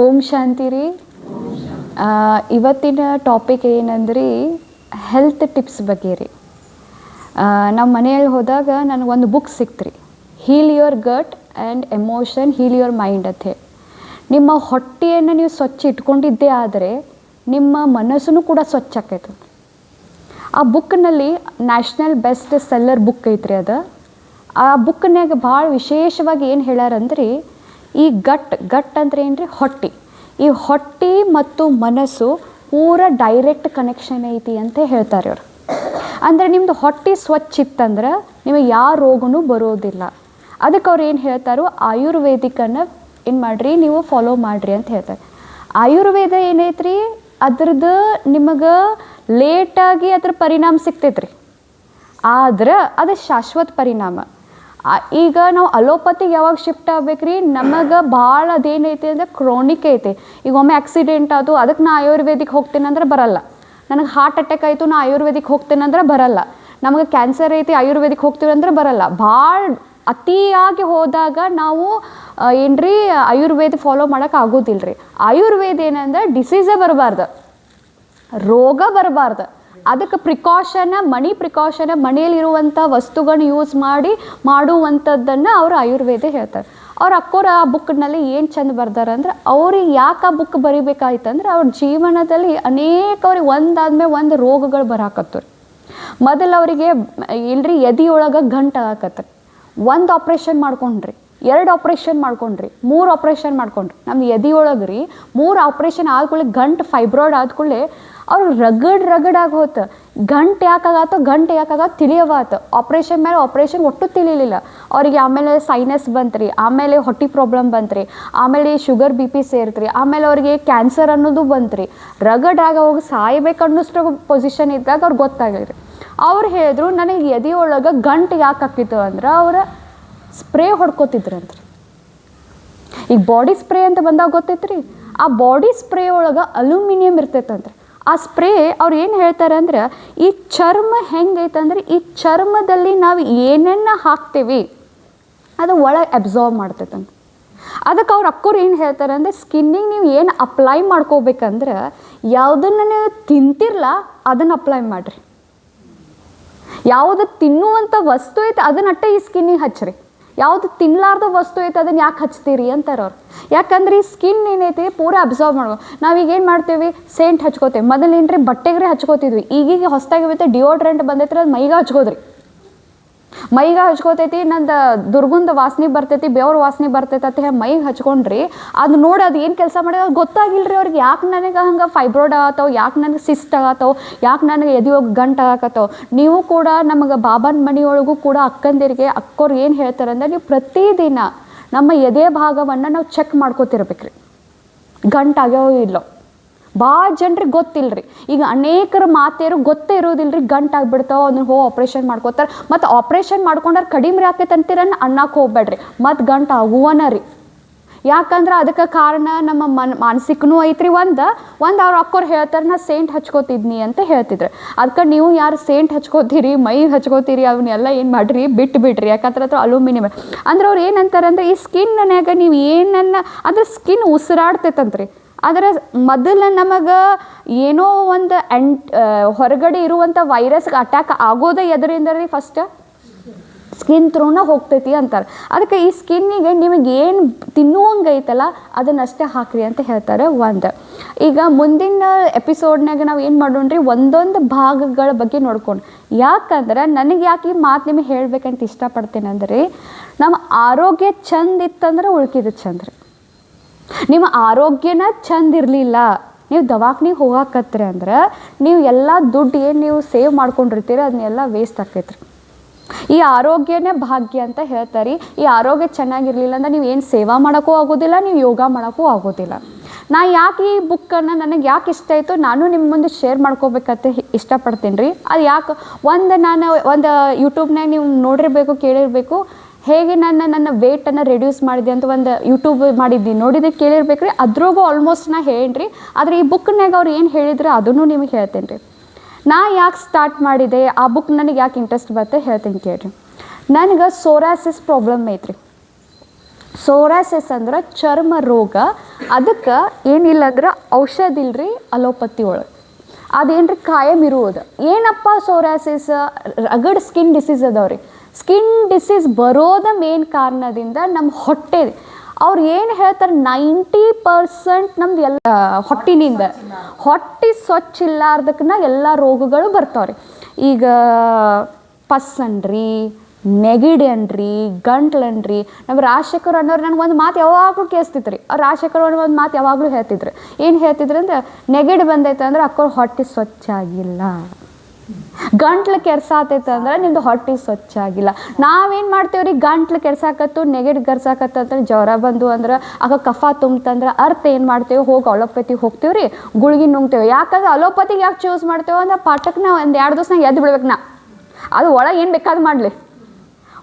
ಓಂ ಶಾಂತಿ ರೀ. ಇವತ್ತಿನ ಟಾಪಿಕ್ ಏನಂದ್ರಿ? ಹೆಲ್ತ್ ಟಿಪ್ಸ್ ಬಗ್ಗೆ ರೀ. ನಮ್ಮ ಮನೆಯಲ್ಲಿ ಹೋದಾಗ ಒಂದು ಬುಕ್ ಸಿಕ್ತು ರೀ heal your gut and emotion heal your mind ಅಂತ ನಿಮ್ಮ ಹೊಟ್ಟೆಯನ್ನು ನೀವು ಸ್ವಚ್ಛ ಇಟ್ಕೊಂಡಿದ್ದೇ ಆದರೆ ನಿಮ್ಮ ಮನಸ್ಸನ್ನು ಕೂಡ ಸ್ವಚ್ಛ ಆಕೈತೆ ಆ ಬುಕ್ನಲ್ಲಿ ನ್ಯಾಷನಲ್ ಬೆಸ್ಟ್ ಸೆಲ್ಲರ್ ಬುಕ್ ಐತ್ರಿ ಅದು. ಆ ಬುಕ್ನಾಗ ಭಾಳ ವಿಶೇಷವಾಗಿ ಏನು ಹೇಳ್ಯಾರಂದ್ರಿ? ಈ ಗಟ್ ಗಟ್ ಅಂದ್ರೆ ರೀ ಹೊಟ್ಟೆ. ಈ ಹೊಟ್ಟಿ ಮತ್ತು ಮನಸ್ಸು ಪೂರ ಡೈರೆಕ್ಟ್ ಕನೆಕ್ಷನ್ ಐತಿ ಅಂತ ಹೇಳ್ತಾರೆ ಅವರು ಅಂದರೆ ನಿಮ್ಮದು ಹೊಟ್ಟೆ ಸ್ವಚ್ಛ ಇತ್ತಂದ್ರೆ ನಿಮಗೆ ಯಾವ ರೋಗನೂ ಬರೋದಿಲ್ಲ. ಅದಕ್ಕೆ ಅವ್ರು ಏನು ಹೇಳ್ತಾರೋ? ಆಯುರ್ವೇದಿಕನ್ನು ಏನು ಮಾಡಿರಿ? ನೀವು ಫಾಲೋ ಮಾಡಿರಿ ಅಂತ ಹೇಳ್ತಾರೆ. ಆಯುರ್ವೇದ ಏನೈತ್ರಿ? ಅದ್ರದ್ದು ನಿಮಗೆ ಲೇಟಾಗಿ ಅದ್ರ ಪರಿಣಾಮ ಸಿಗ್ತೈತ್ರಿ. ಆದ್ರೆ ಅದು ಶಾಶ್ವತ ಪರಿಣಾಮ. ಈಗ ನಾವು ಅಲೋಪತಿಗೆ ಯಾವಾಗ ಶಿಫ್ಟ್ ಆಗ್ಬೇಕು ರೀ ನಮಗೆ ಭಾಳ ಅದೇನೈತಿ ಅಂದ್ರೆ ಕ್ರೋನಿಕ್ ಐತೆ. ಈಗ ಒಮ್ಮೆ ಆಕ್ಸಿಡೆಂಟ್ ಆಯ್ತು ಅದಕ್ಕೆ ನಾ ಆಯುರ್ವೇದಿಕ್ ಹೋಗ್ತೀನಿ ಅಂದ್ರೆ ಬರಲ್ಲ. ನನಗೆ ಹಾರ್ಟ್ ಅಟ್ಯಾಕ್ ಆಯಿತು, ನಾ ಆಯುರ್ವೇದಿಕ್ ಹೋಗ್ತೀನಿ ಅಂದ್ರೆ ಬರಲ್ಲ. ನಮಗೆ ಕ್ಯಾನ್ಸರ್ ಐತಿ, ಆಯುರ್ವೇದಿಕ್ ಹೋಗ್ತೀವಿ ಅಂದ್ರೆ ಬರಲ್ಲ. ಭಾಳ ಅತಿಯಾಗಿ ಹೋದಾಗ ನಾವು ಏನು ಏನ್ರಿ, ಆಯುರ್ವೇದ ಫಾಲೋ ಮಾಡೋಕೆ ಆಗೋದಿಲ್ಲ ರೀ ಆಯುರ್ವೇದ ಏನಂದ್ರೆ ಡಿಸೀಸೇ ಬರಬಾರ್ದು. ರೋಗ ಬರಬಾರ್ದು. ಅದಕ್ಕೆ ಪ್ರಿಕಾಷನ ಮನಿ ಪ್ರಿಕಾಷನ ಮನೆಯಲ್ಲಿರುವಂಥ ವಸ್ತುಗಳನ್ನ ಯೂಸ್ ಮಾಡಿ ಮಾಡುವಂಥದ್ದನ್ನು ಅವರು ಆಯುರ್ವೇದ ಹೇಳ್ತಾರೆ. ಅವ್ರ ಅಕ್ಕೋರ ಆ ಬುಕ್ನಲ್ಲಿ ಏನು ಚಂದ ಬರ್ದಾರ ಅಂದ್ರೆ ಅವ್ರಿಗೆ ಯಾಕೆ ಆ ಬುಕ್ ಬರಿಬೇಕಾಯ್ತಂದ್ರೆ ಅವ್ರ ಜೀವನದಲ್ಲಿ ಅನೇಕ ಅವ್ರಿಗೆ ಒಂದಾದ್ಮೇಲೆ ಒಂದು ರೋಗಗಳು ಬರಾಕತ್ತವ್ರಿ. ಮೊದಲು ಅವರಿಗೆ ಇಲ್ರಿ ಎದೆಯೊಳಗೆ ಗಂಟು ಆಗಾಕತ್ತ ಒಂದು ಆಪ್ರೇಷನ್ ಮಾಡ್ಕೊಂಡ್ರಿ, ಎರಡು ಆಪ್ರೇಷನ್ ಮಾಡ್ಕೊಂಡ್ರಿ, ಮೂರು ಆಪ್ರೇಷನ್ ಮಾಡ್ಕೊಂಡ್ರಿ. ನಮ್ಮ ಎದೆಯೊಳಗೆ ರೀ ಮೂರು ಆಪ್ರೇಷನ್ ಆದ್ಕೊಳ್ಳಿ ಗಂಟು ಫೈಬ್ರಾಯ್ಡ್ ಆದ್ಕೊಳ್ಳಿ ಅವ್ರು ರಗಡ್ ರಗಡ್ ಆಗಿ ಹೋತು. ಗಂಟು ಯಾಕಾಗತ್ತೋ ಗಂಟು ಯಾಕಾಗ ತಿಳಿಯವಾತು. ಆಪ್ರೇಷನ್ ಮೇಲೆ ಆಪ್ರೇಷನ್ ಒಟ್ಟು ತಿಳಿಲಿಲ್ಲ. ಅವ್ರಿಗೆ ಆಮೇಲೆ ಸೈನಸ್ ಬಂತ್ರಿ, ಆಮೇಲೆ ಹೊಟ್ಟೆ ಪ್ರಾಬ್ಲಮ್ ಬಂತ್ರಿ, ಆಮೇಲೆ ಶುಗರ್ ಬಿ ಪಿ ಸೇರ್ತ್ರಿ, ಆಮೇಲೆ ಅವ್ರಿಗೆ ಕ್ಯಾನ್ಸರ್ ಅನ್ನೋದು ಬಂತ್ರಿ. ರಗಡ್ ಆಗ ಹೋಗಿ ಸಾಯ್ಬೇಕು ಅನ್ನೋಷ್ಟು ಪೊಸಿಷನ್ ಇದ್ದಾಗ ಅವ್ರಿಗೆ ಗೊತ್ತಾಗಲ್ರಿ ಅವ್ರು ಹೇಳಿದ್ರು, ನನಗೆ ಎದೆಯೊಳಗೆ ಗಂಟು ಯಾಕೆ ಹಾಕಿತ್ತು ಅಂದ್ರೆ ಅವ್ರ ಸ್ಪ್ರೇ ಹೊಡ್ಕೋತಿದ್ರಂತ್ರಿ. ಈಗ ಬಾಡಿ ಸ್ಪ್ರೇ ಅಂತ ಬಂದಾಗ ಗೊತ್ತೈತ್ರಿ? ಆ ಬಾಡಿ ಸ್ಪ್ರೇ ಒಳಗೆ ಅಲ್ಯೂಮಿನಿಯಂ ಇರ್ತೈತಂತ್ರಿ. ಆ ಸ್ಪ್ರೇ ಅವ್ರು ಏನು ಹೇಳ್ತಾರೆ ಅಂದ್ರೆ, ಈ ಚರ್ಮ ಹೆಂಗೈತಂದ್ರೆ ಈ ಚರ್ಮದಲ್ಲಿ ನಾವು ಏನನ್ನ ಹಾಕ್ತೀವಿ, ಅದು ಒಳಗೆ ಅಬ್ಸಾರ್ವ್ ಮಾಡ್ತೈತಂತ. ಅದಕ್ಕೆ ಅವ್ರು ಅಕ್ಕೋರು ಏನು ಹೇಳ್ತಾರೆ ಅಂದರೆ ಸ್ಕಿನ್ನಿಗೆ ನೀವು ಏನು ಅಪ್ಲೈ ಮಾಡ್ಕೋಬೇಕಂದ್ರೆ, ಯಾವುದನ್ನು ನೀವು ತಿಂತಿರಲ್ಲ ಅದನ್ನು ಅಪ್ಲೈ ಮಾಡಿರಿ. ಯಾವುದು ತಿನ್ನುವಂಥ ವಸ್ತು ಐತೆ ಅದನ್ನಟ್ಟೆ ಈ ಸ್ಕಿನ್ನಿಗೆ ಹಚ್ಚ್ರಿ ಯಾವುದು ತಿನ್ನಲಾರ್ದ ವಸ್ತು ಐತೆ, ಅದನ್ನ ಯಾಕೆ ಹಚ್ತೀರಿ ಅಂತಾರೆ ಅವ್ರು. ಯಾಕಂದ್ರೆ ಈ ಸ್ಕಿನ್ ಏನೈತಿ ಪೂರ ಅಬ್ಸರ್ವ್ ಮಾಡ್ಬೋದು. ನಾವೀಗ ಏನು ಮಾಡ್ತೀವಿ? ಸೇಂಟ್ ಹಚ್ಕೋತೇವೆ. ಮೊದಲೇನ್ರಿ ಬಟ್ಟೆಗೆ ಹಚ್ಕೋತಿದ್ವಿ. ಈಗೀಗ ಹೊಸದಾಗಿ ಡಿಯೋಡ್ರೆಂಟ್ ಬಂದೈತ್ರಿ ಅದು ಮೈಗೆ ಹಚ್ಕೋದ್ರಿ. ಮೈಗೆ ಹಚ್ಕೋತೈತಿ, ನಂದು ದುರ್ಗುಂದ ವಾಸನೆ ಬರ್ತೈತಿ, ಬೇವ್ರ ವಾಸನೆ ಬರ್ತೈತಿ ಅಂತ ಹೇಳಿ ಮೈಗೆ ಹಚ್ಕೊಂಡ್ರಿ, ಅದು ನೋಡಿ ಅದು ಏನು ಕೆಲಸ ಮಾಡಿದ ಅದು ಗೊತ್ತಾಗಿಲ್ರಿ ಅವ್ರಿಗೆ, ಯಾಕೆ ನನಗೆ ಹಂಗೆ ಫೈಬ್ರೋಡ್ ಆಗತ್ತವ, ಯಾಕೆ ನನಗೆ ಸಿಸ್ಟ್ ಆಗತ್ತವ, ಯಾಕೆ ನನಗೆ ಎದೆಯೋಗಿ ಗಂಟು ಆಗತ್ತವ. ನೀವು ಕೂಡ ನಮಗೆ ಬಾಬನ ಮನೆಯೊಳಗೂ ಕೂಡ ಅಕ್ಕಂದಿರಿಗೆ, ಅಕ್ಕೋರು ಏನು ಹೇಳ್ತಾರಂದ್ರೆ ನೀವು ಪ್ರತಿದಿನ ನಮ್ಮ ಎದೆ ಭಾಗವನ್ನು ನಾವು ಚೆಕ್ ಮಾಡ್ಕೋತಿರ್ಬೇಕ್ರಿ. ಗಂಟು ಆಗ್ಯಾವೋ ಇಲ್ಲೋ. ಭಾಳ ಜನರಿಗೆ ರೀ ಈಗ ಅನೇಕರ ಮಾತೇರು ಗೊತ್ತೇ ಇರೋದಿಲ್ರಿ ರೀ ಆಗ್ಬಿಡ್ತಾವ ಅದನ್ನ ಹೋ ಆಪ್ರೇಷನ್ ಮಾಡ್ಕೋತಾರೆ. ಮತ್ತು ಆಪ್ರೇಷನ್ ಮಾಡ್ಕೊಂಡ್ರೆ ಕಡಿಮೆ ಆಕೈತೆ ಅಂತೀರನ್ನ ಅನ್ನಕ್ಕೆ ಹೋಗ್ಬೇಡ್ರಿ. ಮತ್ತು ಗಂಟು ಆಗುವನ ರೀ. ಯಾಕಂದ್ರೆ ಅದಕ್ಕೆ ಕಾರಣ ನಮ್ಮ ಮನ್, ಮಾನಸಿಕನೂ ಐತ್ರಿ. ಒಂದು ಒಂದು ಅವ್ರು ಅಕ್ಕೋರು ಹೇಳ್ತಾರೆ, ನಾ ಸೇಂಟ್ ಹಚ್ಕೋತಿದ್ನಿ ಅಂತ ಹೇಳ್ತಿದ್ರು. ಅದಕ್ಕೆ ನೀವು ಯಾರು ಸೇಂಟ್ ಹಚ್ಕೋತೀರಿ ಮೈ ಹಚ್ಕೋತೀರಿ ಅವನ್ನೆಲ್ಲ ಏನು ಮಾಡಿರಿ? ಬಿಟ್ಟು ಬಿಡ್ರಿ ಯಾಕಂದ್ರೆ ಅದ್ರ ಅಲ್ಯೂಮಿನಿಯಂ. ಅಂದ್ರೆ ಅವ್ರು ಏನಂತಾರೆ ಅಂದರೆ ಈ ಸ್ಕಿನ್ನನ್ಯಾಗ ನೀವು ಏನನ್ನ, ಅಂದ್ರೆ ಸ್ಕಿನ್ ಉಸಿರಾಡ್ತೈತಂತ್ರಿ. ಆದರೆ ಮೊದಲು ನಮಗೆ ಏನೋ ಒಂದು ಎಂಟ್ ಹೊರಗಡೆ ಇರುವಂಥ ವೈರಸ್ಗೆ ಅಟ್ಯಾಕ್ ಆಗೋದೇ ಎದರಿಂದ ರೀ ಫಸ್ಟ್ ಸ್ಕಿನ್ ತ್ರೂನ ಹೋಗ್ತೈತಿ ಅಂತಾರೆ. ಅದಕ್ಕೆ ಈ ಸ್ಕಿನ್ನಿಗೆ ನಿಮಗೆ ಏನು ತಿನ್ನುವಂಗೈತಲ್ಲ ಅದನ್ನಷ್ಟೇ ಹಾಕ್ರಿ ಅಂತ ಹೇಳ್ತಾರೆ ಒಂದು. ಈಗ ಮುಂದಿನ ಎಪಿಸೋಡ್ನಾಗ ನಾವು ಏನು ಮಾಡೋಣ್ರಿ, ಒಂದೊಂದು ಭಾಗಗಳ ಬಗ್ಗೆ ನೋಡ್ಕೊಂಡು. ಯಾಕಂದ್ರೆ ನನಗೆ ಯಾಕೆ ಈ ಮಾತು ನಿಮಗೆ ಹೇಳಬೇಕಂತ ಇಷ್ಟಪಡ್ತೀನಿ ಅಂದ್ರೆ ನಮ್ಮ ಆರೋಗ್ಯ ಚಂದ ಇತ್ತಂದ್ರೆ ಉಳ್ಕಿದ ಚಂದ ರೀ ನಿಮ್ಮ ಆರೋಗ್ಯನ ಚಂದ ಇರಲಿಲ್ಲ, ನೀವು ದವಾಖಾನಿಗೆ ಹೋಗಾಕತ್ರಿ ಅಂದ್ರೆ ನೀವು ಎಲ್ಲ ದುಡ್ಡು ಏನು ನೀವು ಸೇವ್ ಮಾಡ್ಕೊಂಡಿರ್ತೀರಿ ಅದನ್ನೆಲ್ಲ ವೇಸ್ಟ್ ಆಕೈತ್ರಿ ಈ ಆರೋಗ್ಯನೇ ಭಾಗ್ಯ ಅಂತ ಹೇಳ್ತಾರೆ, ಈ ಆರೋಗ್ಯ ಚೆನ್ನಾಗಿರಲಿಲ್ಲ ಅಂದ್ರೆ ನೀವು ಏನು ಸೇವಾ ಮಾಡೋಕ್ಕೂ ಆಗೋದಿಲ್ಲ, ನೀವು ಯೋಗ ಮಾಡೋಕ್ಕೂ ಆಗೋದಿಲ್ಲ. ನಾ ಯಾಕೆ ಈ ಬುಕ್ಕನ್ನು ನನಗೆ ಯಾಕೆ ಇಷ್ಟ ಆಯಿತು, ನಾನು ನಿಮ್ಮ ಮುಂದೆ ಶೇರ್ ಮಾಡ್ಕೋಬೇಕಂತ ಇಷ್ಟಪಡ್ತೀನಿ ರೀ ಅದು ಯಾಕೆ ಒಂದು ನಾನು ಒಂದು ಯೂಟ್ಯೂಬ್ನಾಗ ನೀವು ನೋಡಿರಬೇಕು, ಕೇಳಿರಬೇಕು ಹೇಗೆ ನನ್ನ ನನ್ನ ವೇಟನ್ನು ರೆಡ್ಯೂಸ್ ಮಾಡಿದೆ ಅಂತ ಒಂದು ಯೂಟ್ಯೂಬ್ ಮಾಡಿದ್ದೀನಿ. ನೋಡಿದ್ರೆ ಕೇಳಿರ್ಬೇಕ್ರಿ. ಅದ್ರಾಗೂ ಆಲ್ಮೋಸ್ಟ್ ನಾ ಹೇಳೀನಿ ಆದರೆ ಈ ಬುಕ್ನಾಗ ಅವ್ರು ಏನು ಹೇಳಿದ್ರೆ ಅದನ್ನು ನಿಮಗೆ ಹೇಳ್ತೇನೆ ರೀ. ನಾ ಯಾಕೆ ಸ್ಟಾರ್ಟ್ ಮಾಡಿದೆ? ಆ ಬುಕ್ ನನಗೆ ಯಾಕೆ ಇಂಟ್ರೆಸ್ಟ್ ಬರುತ್ತೆ ಹೇಳ್ತೀನಿ ಕೇಳಿರಿ. ನನಗೆ ಸೋರಾಸಿಸ್ ಪ್ರಾಬ್ಲಮ್ ಐತ್ರಿ. ಸೋರಾಸಿಸ್ ಅಂದ್ರೆ ಚರ್ಮ ರೋಗ. ಅದಕ್ಕೆ ಏನಿಲ್ಲ ಅಂದ್ರೆ ಔಷಧ ಇಲ್ರಿ ಅಲೋಪತಿ ಒಳಗೆ. ಅದೇನ್ರಿ ಕಾಯಂ ಇರುವುದು. ಏನಪ್ಪ ಸೋರಾಸಿಸ್ ರಗಡ್ ಸ್ಕಿನ್ ಡಿಸೀಸ್ ಅದಾವ್ರಿ. ಸ್ಕಿನ್ ಡಿಸೀಸ್ ಬರೋದ ಮೇನ್ ಕಾರಣದಿಂದ ನಮ್ಮ ಹೊಟ್ಟೆ, ಅವ್ರು ಏನು ಹೇಳ್ತಾರೆ, ನೈಂಟಿ ಪರ್ಸೆಂಟ್ ನಮ್ದು ಎಲ್ಲ ಹೊಟ್ಟಿನಿಂದ. ಹೊಟ್ಟೆ ಸ್ವಚ್ಛ ಇಲ್ಲಾರ್ದಕ್ಕನ ಎಲ್ಲ ರೋಗಗಳು ಬರ್ತಾವ್ರಿ. ಈಗ ಪಸ್ ಅನ್ರಿ ನೆಗಡಿ ಅನ್ರಿ ಗಂಟ್ಲನ್ರಿ ನಮ್ಮ ರಾಜಶೇಖರ್ ಅನ್ನೋರು ನನಗೆ ಒಂದು ಮಾತು ಯಾವಾಗಲೂ ಕೇಳಿಸ್ತಿತ್ತು ಅವ್ರು ರಾಜಶೇಖರ್ ಅನ್ನೋ ಒಂದು ಮಾತು ಯಾವಾಗಲೂ ಹೇಳ್ತಿದ್ರು. ಏನು ಹೇಳ್ತಿದ್ರು ಅಂದ್ರೆ, ನೆಗಡಿ ಬಂದೈತೆ ಅಂದ್ರೆ ಅಕ್ಕೋರು ಹೊಟ್ಟೆ ಸ್ವಚ್ಛ ಆಗಿಲ್ಲ. ಗಂಟ್ಲು ಕೆರ್ಸಾತೈತೆ ಅಂದ್ರೆ ನಿಮ್ದು ಹೊಟ್ಟೆ ಸ್ವಚ್ಛ ಆಗಿಲ್ಲ ನಾವೇನು ಮಾಡ್ತೇವ್ರಿ? ಗಂಟ್ಲು ಕೆರ್ಸಾಕತ್ತು ನೆಗೆಟ್ ಕೆರ್ಸಾಕತ್ತಂದ್ರೆ ಜ್ವರ ಬಂದು ಅಂದ್ರೆ ಆಗ ಕಫ ತುಂಬ್ತಂದ್ರೆ ಅರ್ಥ ಏನು ಮಾಡ್ತೇವೆ? ಹೋಗಿ ಅಲೋಪತಿಗೆ ಹೋಗ್ತೀವಿ ರೀ ಗುಳಿಗೆ ನುಂಗ್ತೇವೆ. ಯಾಕಂದ್ರೆ ಅಲೋಪತಿಗೆ ಯಾಕೆ ಚೂಸ್ ಮಾಡ್ತೇವೆ ಅಂದ್ರೆ ಪಾಠಕ್ಕೆ ನಾವು ಒಂದು ಎರಡು ದಿವ್ಸನಾಗ ಎದ್ದು ಬಿಡ್ಬೇಕು ನಾ. ಅದು ಒಳಗೆ ಏನು ಬೇಕಾದ್ ಮಾಡಲಿ.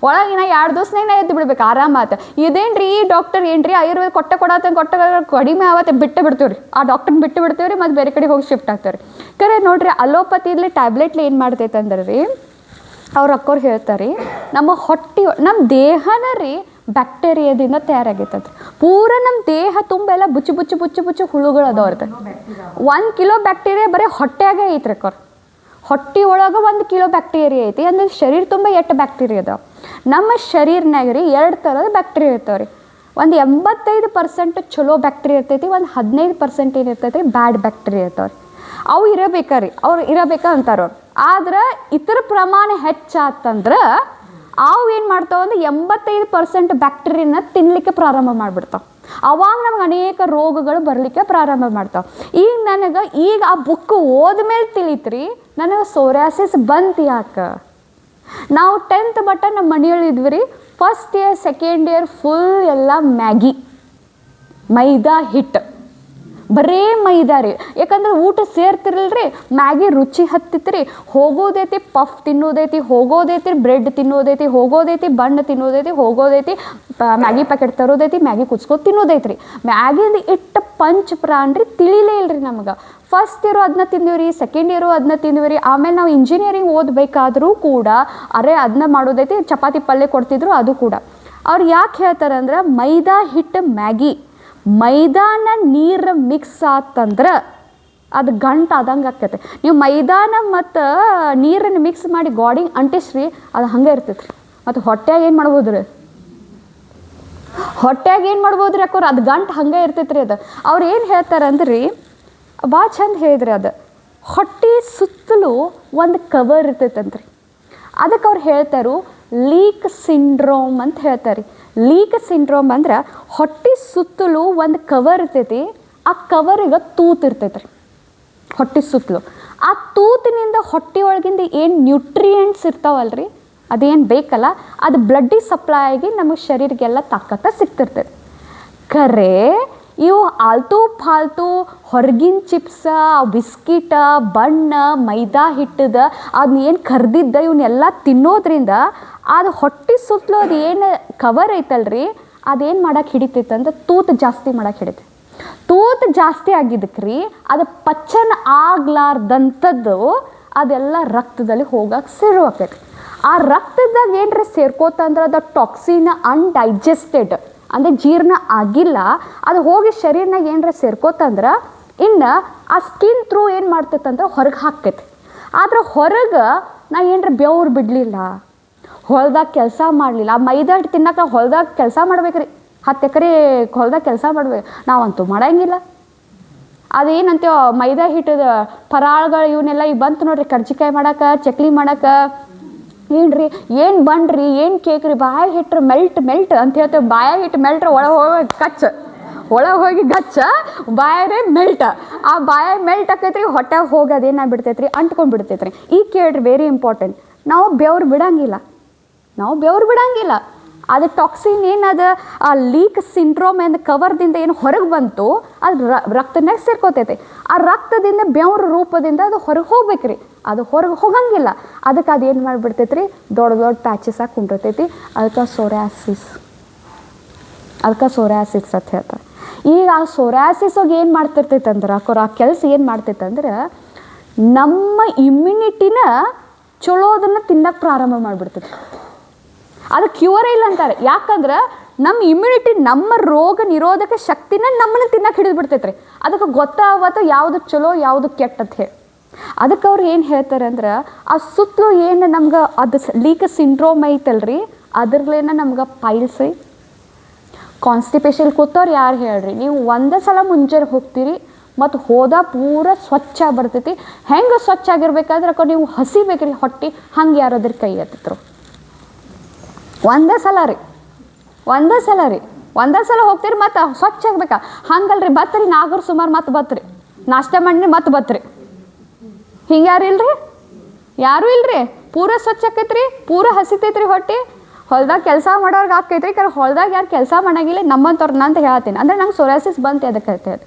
ಒಳಗಿನ ಎರಡು ದಿವಸ ನಾ ಎದ್ದು ಬಿಡ್ಬೇಕು ಆರಾಮಾತ ಇದೇನ್ರಿ ಈ ಡಾಕ್ಟರ್ ಏನ್ರಿ ಆಯುರ್ವೇದ ಕೊಟ್ಟ ಕೊಡತ್ತ ಕೊಟ್ಟ ಕಡಿಮೆ ಆವತ್ತೆ, ಬಿಟ್ಟು ಬಿಡ್ತೀವಿ ರೀ ಆ ಡಾಕ್ಟರ್ ಬಿಟ್ಟು ಬಿಡ್ತೀವ್ರಿ, ಮತ್ತು ಬೇರೆ ಕಡೆ ಹೋಗಿ ಶಿಫ್ಟ್ ಆಗ್ತಾರೆ ಕರೆ ನೋಡ್ರಿ, ಅಲೋಪತಿಲಿ ಟ್ಯಾಬ್ಲೆಟ್ಲಿ ಏನು ಮಾಡ್ತೈತೆ ಅಂದ್ರೆ ರೀ ಅವ್ರು ಅಕ್ಕೋರು ಹೇಳ್ತಾರೆ, ನಮ್ಮ ಹೊಟ್ಟೆ ನಮ್ಮ ದೇಹನ ರೀ ಬ್ಯಾಕ್ಟೀರಿಯಾದಿಂದ ತಯಾರಾಗೈತದ ಪೂರ ನಮ್ಮ ದೇಹ ತುಂಬ ಎಲ್ಲ ಬುಚ್ಚು ಬುಚ್ಚು ಬುಚ್ಚು ಬುಚ್ಚು ಹುಳುಗಳು ಅದಾವ್ರದ ಒಂದು ಕಿಲೋ ಬ್ಯಾಕ್ಟೀರಿಯಾ ಬರೀ ಹೊಟ್ಟೆಯಾಗೆ ಐತ್ರಿ ಅಕ್ಕೋರ್. ಹೊಟ್ಟೆ ಒಳಗೆ ಒಂದು ಕಿಲೋ ಬ್ಯಾಕ್ಟೀರಿಯಾ ಐತಿ, ಅಂದ್ರೆ ಶರೀರ ತುಂಬ ಎಷ್ಟು ಬ್ಯಾಕ್ಟೀರಿಯಾ ಅದಾವ. ನಮ್ಮ ಶರೀರನಾಗ ರೀ ಎರಡು ಥರದ ಬ್ಯಾಕ್ಟೀರಿಯಾ ಇರ್ತಾವೆ ರೀ ಒಂದು ಎಂಬತ್ತೈದು ಪರ್ಸೆಂಟ್ ಚಲೋ ಬ್ಯಾಕ್ಟೀರಿಯಾ ಇರ್ತೈತಿ, ಒಂದು ಹದಿನೈದು ಪರ್ಸೆಂಟ್ ಏನು ಇರ್ತೈತಿ ರೀ ಬ್ಯಾಡ್ ಬ್ಯಾಕ್ಟೀರಿಯಾ ಇರ್ತಾವೆ ಅವು ಇರಬೇಕ್ರಿ, ಅವ್ರು ಇರಬೇಕ ಅಂತಾರೆ ಅವ್ರು. ಆದ್ರೆ ಇತರ ಪ್ರಮಾಣ ಹೆಚ್ಚಾತಂದ್ರೆ ಅವು ಏನು ಮಾಡ್ತಾವೆ ಅಂದ್ರೆ ಎಂಬತ್ತೈದು ಪರ್ಸೆಂಟ್ ಬ್ಯಾಕ್ಟೀರಿಯನ್ನ ತಿನ್ನಲಿಕ್ಕೆ ಪ್ರಾರಂಭ ಮಾಡಿಬಿಡ್ತಾವೆ. ಅವಾಗ ನಮ್ಗೆ ಅನೇಕ ರೋಗಗಳು ಬರಲಿಕ್ಕೆ ಪ್ರಾರಂಭ ಮಾಡ್ತಾವೆ. ಈಗ ನನಗೆ, ಈಗ ಆ ಬುಕ್ ಓದ್ಮೇಲೆ ತಿಳಿತ್ರಿ, ನನಗೆ ಸೋರ್ಯಾಸಿಸ್ ಬಂತು ಯಾಕೆ? ನಾವು ಟೆಂತ್ ಮಟ್ಟ ನಮ್ಮ ಮನೆಯಲ್ಲಿ ಇದ್ವಿ ರೀ first year second year full ಎಲ್ಲ ಮ್ಯಾಗಿ ಮೈದಾ ಹಿಟ್ಟು ಬರೇ ಮೈದಾ ರೀ. ಯಾಕಂದ್ರೆ ಊಟ ಸೇರ್ತಿರಲ್ರಿ, ಮ್ಯಾಗಿ ರುಚಿ ಹತ್ತಿತ್ರಿ, ಹೋಗೋದೈತಿ, ಪಫ್ ತಿನ್ನೋದೈತಿ, ಹೋಗೋದೈತಿ, ಬ್ರೆಡ್ ತಿನ್ನೋದೈತಿ, ಹೋಗೋದೈತಿ, ಬಣ್ಣ ತಿನ್ನೋದೈತಿ, ಹೋಗೋದೈತಿ ಮ್ಯಾಗಿ ಪ್ಯಾಕೆಟ್ ತರೋದೈತಿ, ಮ್ಯಾಗಿ ಕುಚ್ಕೋದು ತಿನ್ನೋದೈತ್ರಿ. ಮ್ಯಾಗಿಂದ ಇಟ್ಟ ಪಂಚ್ ಪ್ರಾಣ ರೀ, ತಿಳಿಲೇ ಇಲ್ರಿ ನಮ್ಗೆ. ಫಸ್ಟ್ ಇಯರು ಅದನ್ನ ತಿಂದೀವಿ ರೀ ಸೆಕೆಂಡ್ ಇಯರು ಅದನ್ನ ತಿಂದಿವ್ರಿ, ಆಮೇಲೆ ನಾವು ಇಂಜಿನಿಯರಿಂಗ್ ಓದಬೇಕಾದ್ರೂ ಕೂಡ, ಅರೆ ಅದನ್ನ ಮಾಡೋದೈತಿ, ಚಪಾತಿ ಪಲ್ಯ ಕೊಡ್ತಿದ್ರು ಅದು ಕೂಡ. ಅವ್ರು ಯಾಕೆ ಹೇಳ್ತಾರೆ ಅಂದ್ರೆ ಮೈದಾ ಹಿಟ್ಟು ಮ್ಯಾಗಿ. ಮೈದಾನ ನೀರು ಮಿಕ್ಸ್ ಆತಂದ್ರೆ ಅದು ಗಂಟು ಆದಂಗೆ ಆಕೈತೆ ನೀವು ಮೈದಾನ ಮತ್ತು ನೀರನ್ನು ಮಿಕ್ಸ್ ಮಾಡಿ ಗಾಡಿಗೆ ಅಂಟಿಸ್ರಿ, ಅದು ಹಂಗೆ ಇರ್ತೈತೆ ರೀ ಮತ್ತು ಹೊಟ್ಯಾಗ ಏನು ಮಾಡ್ಬೋದು ರೀ ಹೊಟ್ಯಾಗ ಏನು ಮಾಡ್ಬೋದು ರೀ ಅಕ್ಕೋರು? ಅದು ಗಂಟು ಹಂಗೆ ಇರ್ತೈತೆ ರೀ ಅದು. ಅವ್ರು ಏನು ಹೇಳ್ತಾರೆ ಅಂದ್ರೆ ಭಾಳ ಚಂದ ಹೇಳಿದ್ರಿ ಅದು. ಹೊಟ್ಟೆ ಸುತ್ತಲೂ ಒಂದು ಕವರ್ ಇರ್ತೈತಂತ್ರಿ. ಅದಕ್ಕೆ ಅವ್ರು ಹೇಳ್ತಾರು ಲೀಕ್ ಸಿಂಡ್ರೋಮ್ ಅಂತ ಹೇಳ್ತಾರೆ. ಲೀಕ್ ಸಿಂಡ್ರೋಮ್ ಅಂದ್ರೆ ಹೊಟ್ಟೆ ಸುತ್ತಲೂ ಒಂದು ಕವರ್ ಇರ್ತೈತಿ, ಆ ಕವರಿಗೆ ತೂತು ಇರ್ತೈತೆ ರೀ ಹೊಟ್ಟೆ ಸುತ್ತಲೂ. ಆ ತೂತಿನಿಂದ ಹೊಟ್ಟೆ ಒಳಗಿಂದ ಏನು ನ್ಯೂಟ್ರಿಯೆಂಟ್ಸ್ ಇರ್ತಾವಲ್ಲ ರೀ ಅದೇನು ಬೇಕಲ್ಲ, ಅದು ಬ್ಲಡ್ಡಿಗೆ ಸಪ್ಲೈ ಆಗಿ ನಮ್ಮ ಶರೀರಿಗೆಲ್ಲ ತಾಕತ್ತ ಸಿಗ್ತಿರ್ತೈತೆ. ಖರೆ ಇವು ಆಲ್ತು ಫಾಲ್ತು ಹೊರಗಿನ ಚಿಪ್ಸ, ಬಿಸ್ಕಿಟ, ಬಣ್ಣ, ಮೈದಾ ಹಿಟ್ಟದ ಅದನ್ನ ಏನು ಕರ್ದಿದ್ದ ಇವನ್ನೆಲ್ಲ ತಿನ್ನೋದ್ರಿಂದ ಅದು ಹೊಟ್ಟೆ ಸುತ್ತಲೂ ಅದು ಏನು ಕವರ್ ಐತಲ್ರಿ ಅದೇನು ಮಾಡಕ್ಕೆ ಹಿಡಿತೈತೆ ಅಂದ್ರೆ ತೂತು ಜಾಸ್ತಿ ಮಾಡಕ್ಕೆ ಹಿಡಿತೈತೆ. ತೂತು ಜಾಸ್ತಿ ಆಗಿದ್ದಕ್ಕೆ ರೀ, ಅದು ಪಚನ ಆಗ್ಲಾರ್ದಂಥದ್ದು ಅದೆಲ್ಲ ರಕ್ತದಲ್ಲಿ ಹೋಗಕ್ಕೆ ಶುರು ಆಕೈತಿ ಆ ರಕ್ತದಾಗ ಏನರ ಸೇರ್ಕೋತಂದ್ರೆ ಅದು ಟಾಕ್ಸಿನ್ ಅನ್ಡೈಜೆಸ್ಟೆಡ್ ಅಂದರೆ ಜೀರ್ಣ ಆಗಿಲ್ಲ, ಅದು ಹೋಗಿ ಶರೀರನಾಗ ಏನರ ಸೇರ್ಕೋತಂದ್ರೆ ಇನ್ನು ಆ ಸ್ಕಿನ್ ಥ್ರೂ ಏನು ಮಾಡ್ತೈತಂದ್ರೆ ಹೊರಗೆ ಹಾಕೈತಿ ಆದ್ರೆ ಹೊರಗೆ ನಾ ಏನರ ಬೆವ್ರು ಬಿಡಲಿಲ್ಲ, ಹೊಲ್ದಾಗ ಕೆಲಸ ಮಾಡಲಿಲ್ಲ ಮೈದಾ ಹಿಟ್ಟು ತಿನ್ನಕ್ಕೆ ಹೊಲ್ದಾಗ ಕೆಲಸ ಮಾಡ್ಬೇಕ್ರಿ, ಹತ್ತು ಎಕರೆ ಹೊಲ್ದಾಗ ಕೆಲಸ ಮಾಡ್ಬೇಕು, ನಾವಂತೂ ಮಾಡೋಂಗಿಲ್ಲ. ಅದೇನಂತೀವ ಮೈದಾ ಹಿಟ್ಟದ ಪರಾಳ್ಗಳು ಇವನ್ನೆಲ್ಲ ಈಗ ಬಂತು ನೋಡ್ರಿ, ಕರ್ಜಿಕಾಯಿ ಮಾಡಕ್ಕೆ ಚಕ್ಲಿ ಮಾಡಕ್ಕೆ ಏನ್ರಿ, ಏನು ಬನ್ರಿ ಏನು ಕೇಕ್ ರೀ ಬಾಯಾಗ ಮೆಲ್ಟ್ ಮೆಲ್ಟ್ ಅಂತ ಹೇಳ್ತೇವೆ ಬಾಯ ಹಿಟ್ಟು ಮೆಲ್ಟ್ರೆ ಒಳಗೆ ಹೋಗಿ ಕಚ್ಚ ಒಳಗೆ ಹೋಗಿ ಗಚ್ಚ, ಬಾಯರೆ ಮೆಲ್ಟ್. ಆ ಬಾಯ ಮೆಲ್ಟ್ ಆಕೈತ್ರಿ ಹೊಟ್ಟೆ ಹೋಗಿ ಅದೇನಾಗಿ ಬಿಡ್ತೈತ್ರಿ, ಅಂಟ್ಕೊಂಡು ಬಿಡ್ತೈತ್ರಿ. ಈಗ ಕೇಳ್ರಿ ವೆರಿ ಇಂಪಾರ್ಟೆಂಟ್ ನಾವು ಬೆವ್ರು ಬಿಡಂಗಿಲ್ಲ. ನಾವು ಬೆವ್ರು ಬಿಡಂಗಿಲ್ಲ. ಅದು ಟಾಕ್ಸಿನ್ ಏನದು, ಆ ಲೀಕ್ ಸಿಂಡ್ರೋಮ್ ಎಂದ ಕವರ್ದಿಂದ ಏನು ಹೊರಗೆ ಬಂತು, ಅದು ರಕ್ತನಾಗ ಸೇರ್ಕೋತೈತೆ. ಆ ರಕ್ತದಿಂದ ಬೆವ್ರ ರೂಪದಿಂದ ಅದು ಹೊರಗೆ ಹೋಗ್ಬೇಕ್ರಿ. ಅದು ಹೊರಗೆ ಹೋಗಂಗಿಲ್ಲ. ಅದಕ್ಕೆ ಅದು ಏನು ಮಾಡಿಬಿಡ್ತೈತ್ರಿ? ದೊಡ್ಡ ದೊಡ್ಡ ಪ್ಯಾಚಸ್ ಆಗಿ ಕುಂಡಿರ್ತೈತಿ. ಅದಕ್ಕೆ ಸೋರ್ಯಾಸಿಸ್ ಅದಕ್ಕೆ ಸೋರ್ಯಾಸಿಸ್ ಅಂತ ಹೇಳ್ತಾರೆ. ಈಗ ಆ ಸೋರ್ಯಾಸಿಸೋಗಿ ಏನು ಮಾಡ್ತಿರ್ತೈತೆ ಅಂದ್ರೆ ಆ ಕೆಲಸ ಏನು ಮಾಡ್ತೈತೆ ಅಂದ್ರೆ ನಮ್ಮ ಇಮ್ಯುನಿಟಿನ ಚಲೋದನ್ನು ತಿನ್ನಕ್ಕೆ ಪ್ರಾರಂಭ ಮಾಡಿಬಿಡ್ತೈತೆ. ಅದು ಕ್ಯೂರೇ ಇಲ್ಲ ಅಂತಾರೆ. ಯಾಕಂದ್ರೆ ನಮ್ಮ ಇಮ್ಯುನಿಟಿ ನಮ್ಮ ರೋಗ ನಿರೋಧಕ ಶಕ್ತಿನ ನಮ್ಮನ್ನು ತಿನ್ನಕ್ಕೆ ಹಿಡಿದು ಬಿಡ್ತೈತ್ರಿ. ಅದಕ್ಕೆ ಗೊತ್ತಾಗತ್ತ ಯಾವುದು ಚಲೋ, ಯಾವುದು ಕೆಟ್ಟದ್ದು ಹೇಳಿ. ಅದಕ್ಕೆ ಅವ್ರು ಏನು ಹೇಳ್ತಾರೆ ಅಂದ್ರೆ, ಆ ಸುತ್ತಲೂ ಏನು ನಮ್ಗೆ ಅದು ಲೀಕ್ ಸಿಂಡ್ರೋಮ್ ಐತಲ್ರಿ, ಅದ್ರಲ್ಲೇನ ನಮ್ಗೆ ಪೈಲ್ಸ್ ಕಾನ್ಸ್ಟಿಪೇಷನ್ ಕೂತವ್ರು ಯಾರು ಹೇಳ್ರಿ, ನೀವು ಒಂದೇ ಸಲ ಮುಂಜಾನೆ ಹೋಗ್ತೀರಿ, ಮತ್ತು ಹೋದ ಪೂರ ಸ್ವಚ್ಛ ಬರ್ತೈತಿ ಹೆಂಗೆ ಸ್ವಚ್ಛ ಆಗಿರ್ಬೇಕಾದ್ರೆ ಅಕ್ಕ ನೀವು ಹಸಿಬೇಕ್ರಿ, ಹೊಟ್ಟೆ ಹಂಗೆ ಯಾರಾದ್ರೂ ಕೈ ಎತ್ತಿದ್ರು ಒಂದೇ ಸಲ ರೀ. ಒಂದೇ ಸಲ ರೀ. ಒಂದೇ ಸಲ ಹೋಗ್ತೀರಿ ಮತ್ತು ಸ್ವಚ್ಛ ಆಗ್ಬೇಕಾ? ಹಂಗಲ್ರಿ ಬತ್ತರಿ ನಾಗರು ಸುಮಾರು ಮತ್ತೆ ಬತ್ತರಿ ನಾಷ್ಟ ಮಾಡಿ ಮತ್ತೆ ಬತ್ತರಿ ಹಿಂಗೆ ಯಾರು ಇಲ್ರಿ? ಯಾರೂ ಇಲ್ರಿ? ಪೂರ ಸ್ವಚ್ಛ ಆಕೈತ್ರಿ, ಪೂರ ಹಸಿತೈತ್ರಿ ಹೊಟ್ಟೆ. ಹೊಲ್ದಾಗ ಕೆಲಸ ಮಾಡೋರ್ಗೆ ಆಕೈತ್ರಿ ಕರೆ ಹೊಲ್ದಾಗ ಯಾರು ಕೆಲಸ ಮಾಡಂಗಿಲ್ಲ ನಮ್ಮಂತವ್ರನ್ನ ಅಂತ ಹೇಳ್ತೀನಿ. ಅಂದ್ರೆ ನಂಗೆ ಸೊರಾಸಿಸ್ ಬಂತು ಅದಕ್ಕೆ ಹೇಳ್ತೇವೆ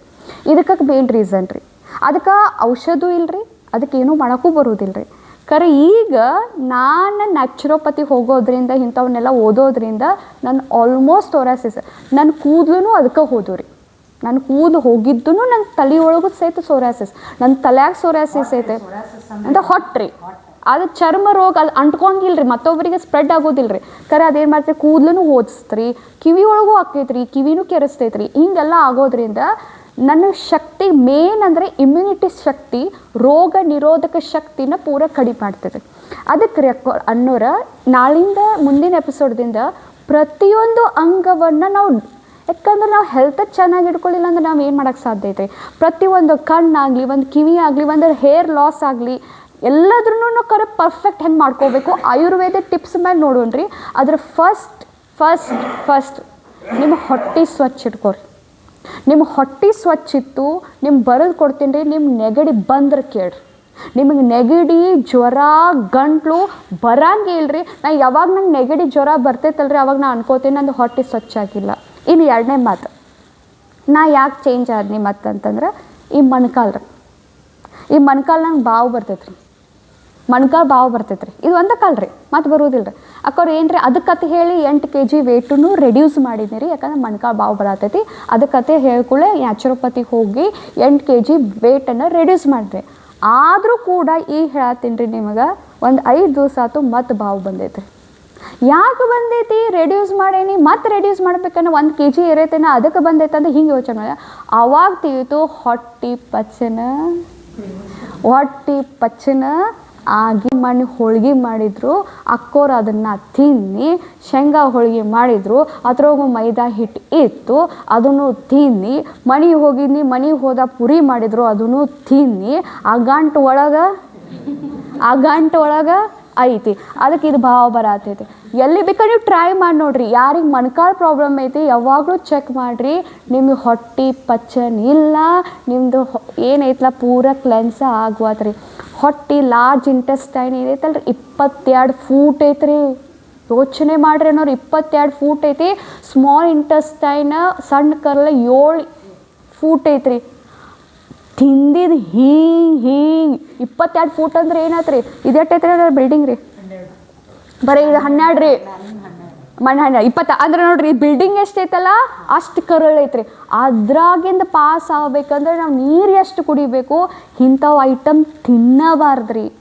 ಇದಕ್ಕೆ ಮೇನ್ ರೀಸನ್ ರೀ. ಅದಕ್ಕೆ ಔಷಧೂ ಇಲ್ರಿ ಅದಕ್ಕೆ ಏನೂ ಮಾಡೋಕ್ಕೂ ಬರೋದಿಲ್ಲ ರೀ ಖರೆ ಈಗ ನಾನು ನ್ಯಾಚುರೋಪತಿ ಹೋಗೋದ್ರಿಂದ ಇಂಥವನ್ನೆಲ್ಲ ಓದೋದ್ರಿಂದ ನನ್ನ ಆಲ್ಮೋಸ್ಟ್ ಸೋರಾಸಿಸ್ ನನ್ನ ಕೂದಲು ಅದಕ್ಕೆ ಹೋದವು ರೀ ನನ್ನ ಕೂದಲು ಹೋಗಿದ್ದು ನನ್ನ ತಲೆಯೊಳಗೂ ಸಹಿತ ಸೋರಾಸಿಸ್ ನನ್ನ ತಲೆಯಾಗ ಸೋರಾಸಿಸ್ ಐತೆ ಅಂತ ಹೊಟ್ರಿ. ಅದು ಚರ್ಮ ರೋಗ ಅದು ಅಂಟ್ಕೊಂಗಿಲ್ಲ ರೀ ಮತ್ತೊಬ್ಬರಿಗೆ ಸ್ಪ್ರೆಡ್ ಆಗೋದಿಲ್ಲ ರೀ ಖರೆ ಅದೇನು ಮಾಡ್ತೀರಿ ಕೂದಲು ಓದಿಸ್ತ್ರಿ ಕಿವಿ ಒಳಗೂ ಆಕೈತ್ರಿ ಕಿವಿನೂ ಕೆರೆಸ್ತೈತ್ರಿ. ಹಿಂಗೆಲ್ಲ ಆಗೋದ್ರಿಂದ ನನ್ನ ಶಕ್ತಿ ಮೇನ್ ಅಂದರೆ ಇಮ್ಯುನಿಟಿ ಶಕ್ತಿ, ರೋಗ ನಿರೋಧಕ ಶಕ್ತಿನ ಪೂರ ಕಡಿಮೆ ಮಾಡ್ತದೆ. ಅದಕ್ಕೆ ರೆಕೊ ಅನ್ನೋರ ನಾಳಿಂದ ಮುಂದಿನ ಎಪಿಸೋಡ್ದಿಂದ ಪ್ರತಿಯೊಂದು ಅಂಗವನ್ನು ನಾವು, ಯಾಕಂದ್ರೆ ನಾವು ಹೆಲ್ತ್ ಚೆನ್ನಾಗಿ ಇಟ್ಕೊಳ್ಳಿಲ್ಲ ಅಂದ್ರೆ ನಾವು ಏನು ಮಾಡೋಕ್ಕೆ ಸಾಧ್ಯ ಐತೆ? ಪ್ರತಿಯೊಂದು ಕಣ್ಣಾಗಲಿ, ಒಂದು ಕಿವಿ ಆಗಲಿ ಒಂದು ಹೇರ್ ಲಾಸ್ ಆಗಲಿ ಎಲ್ಲದ್ರೂ ಕರೆ ಪರ್ಫೆಕ್ಟ್ ಹೆಂಗೆ ಮಾಡ್ಕೋಬೇಕು. ಆಯುರ್ವೇದ ಟಿಪ್ಸ್ ಮೇಲೆ ನೋಡೋಣ ರೀ ಅದ್ರ ಫಸ್ಟ್ ಫಸ್ಟ್ ಫಸ್ಟ್ ನಿಮ್ಮ ಹೊಟ್ಟೆ ಸ್ವಚ್ಛ ಇಟ್ಕೊರಿ. ನಿಮ್ಮ ಹೊಟ್ಟೆ ಸ್ವಚ್ಛ ಇತ್ತು ನಿಮ್ಗೆ ಬರೆದು ಕೊಡ್ತೀನಿ ರೀ ನಿಮ್ಮ ನೆಗಡಿ ಬಂದ್ರೆ ಕೇಳ್ರಿ. ನಿಮಗೆ ನೆಗಡಿ ಜ್ವರ ಗಂಟ್ಲು ಬರಂಗೆ ಇಲ್ರಿ. ನಾ ಯಾವಾಗ ನಂಗೆ ನೆಗಡಿ ಜ್ವರ ಬರ್ತೈತಲ್ರಿ, ಅವಾಗ ನಾ ಅನ್ಕೋತೀನಿ ನಂದು ಹೊಟ್ಟೆ ಸ್ವಚ್ಛ ಆಗಿಲ್ಲ. ಇನ್ನು ಎರಡನೇ ಮಾತು. ನಾ ಯಾಕೆ ಚೇಂಜ್ ಆದ್ನಿ ಮತ್ತಂತಂದ್ರೆ, ಈ ಮಣ್ಕಾಲ್ರಿ. ಈ ಮಣ್ಕಾಲ್ ನಂಗೆ ಬಾವು ಬರ್ತೈತೆ ರೀ ಮೊಣಕಾಲು ಬಾವು ಬರ್ತೈತೆ ರೀ ಇದು ಒಂದೇ ಕಾಲು ರೀ, ಮತ್ತೆ ಬರೋದಿಲ್ಲ ರೀ ಅಕ್ಕವ್ರು ಏನು ರೀ ಅದಕ್ಕತ್ತೆ ಹೇಳಿ ಎಂಟು ಕೆ ಜಿ ವೇಟನ್ನು ರೆಡ್ಯೂಸ್ ಮಾಡಿದ್ನಿ ರೀ ಯಾಕಂದ್ರೆ ಮಣ್ಕಾಳು ಬಾವು ಬರತೈತಿ. ಅದಕ್ಕೆ ಹೇಳ್ಕೊಳ್ಳೆ ನ್ಯಾಚುರೋಪತಿಗೆ ಹೋಗಿ ಎಂಟು ಕೆ ಜಿ ವೇಟನ್ನು ರೆಡ್ಯೂಸ್ ಮಾಡಿರಿ. ಆದರೂ ಕೂಡ ಈ ಹೇಳತ್ತೀನಿ ರೀ ನಿಮಗೆ, ಒಂದು ಐದು ದಿವಸ ಆಯ್ತು ಮತ್ತೆ ಬಾವು ಬಂದೈತೆ ರೀ ಯಾಕೆ ಬಂದೈತಿ? ರೆಡ್ಯೂಸ್ ಮಾಡೇನಿ, ಮತ್ತೆ ರೆಡ್ಯೂಸ್ ಮಾಡ್ಬೇಕನ್ನೋ ಒಂದು ಕೆ ಜಿ ಇರೈತೇನ ಅದಕ್ಕೆ ಬಂದೈತೆ ಅಂತ ಹಿಂಗೆ ಯೋಚನೆ ಮಾಡಿ ಅವಾಗ ತಿಳಿತು ಹೊಟ್ಟಿ ಪಚ್ಚನ ಹೊಟ್ಟಿ ಪಚ್ಚನ ಆಗಿ ಮಣ್ಣು ಹೋಳ್ಗೆ ಮಾಡಿದ್ರು, ಅಕ್ಕೋರು ಅದನ್ನು ತಿನ್ನಿ, ಶೇಂಗಾ ಹೋಳ್ಗೆ ಮಾಡಿದ್ರು, ಅದ್ರೊಳಗೂ ಮೈದಾ ಹಿಟ್ಟು ಇತ್ತು, ಅದನ್ನು ತಿನ್ನಿ, ಮನೆಗೆ ಹೋಗಿದ್ನಿ ಮಣಿ ಹೋದ ಪುರಿ ಮಾಡಿದ್ರು, ಅದನ್ನು ತಿನ್ನಿ, ಆ ಗಂಟು ಒಳಗೆ, ಆ ಗಂಟು ಒಳಗೆ ಐತಿ. ಅದಕ್ಕೆ ಇದು ಭಾವ ಬರತೈತಿ. ಎಲ್ಲಿ ಬೇಕಾದ್ರೆ ನೀವು ಟ್ರೈ ಮಾಡಿ ನೋಡ್ರಿ. ಯಾರಿಗೆ ಮೊಣಕಾಲು ಪ್ರಾಬ್ಲಮ್ ಐತಿ, ಯಾವಾಗಲೂ ಚೆಕ್ ಮಾಡಿರಿ. ನಿಮ್ಗೆ ಹೊಟ್ಟೆ ಪಚ್ಚನಿಲ್ಲ ನಿಮ್ಮದು ಏನೈತಲ್ಲ ಪೂರ ಕ್ಲೆನ್ಸ ಆಗುವತ್ರಿ. ಹೊಟ್ಟೆ ಲಾರ್ಜ್ ಇಂಟೆಸ್ಟೈನ್ ಏನೈತಲ್ರಿ ಇಪ್ಪತ್ತೆರಡು ಫೂಟ್ ಐತ್ರಿ. ಯೋಚನೆ ಮಾಡ್ರಿ ಅನ್ನೋರು ಇಪ್ಪತ್ತೆರಡು ಫೂಟ್ ಐತಿ. ಸ್ಮಾಲ್ ಇಂಟೆಸ್ಟೈನ್ ಸಣ್ಣ ಕರ್ಲ ಏಳು ಫೂಟ್ ಐತ್ರಿ. ತಿಂದಿದ್ದು ಹಿಂಗೆ ಹಿಂಗೆ. ಇಪ್ಪತ್ತೆರಡು ಫೂಟ್ ಅಂದ್ರೆ ಏನಾಯ್ತು ರೀ ಇದೆಟ್ಟೈತ್ರಿ ಬಿಲ್ಡಿಂಗ್ ರೀ? ಬರೀ ಇದು ಹನ್ನೆರಡು ರೀ ಮಣ್ಣು ಇಪ್ಪತ್ತ ಅಂದ್ರೆ ನೋಡ್ರಿ ಬಿಲ್ಡಿಂಗ್ ಎಷ್ಟೈತಲ್ಲ? ಅಷ್ಟು ಐತ್ರಿ. ಅದ್ರಾಗಿಂದ ಪಾಸ್ ಆಗ್ಬೇಕಂದ್ರೆ ನಾವು ನೀರು ಎಷ್ಟು ಕುಡಿಬೇಕು, ಇಂಥವು ಐಟಮ್ ತಿನ್ನಬಾರ್ದ್ರಿ.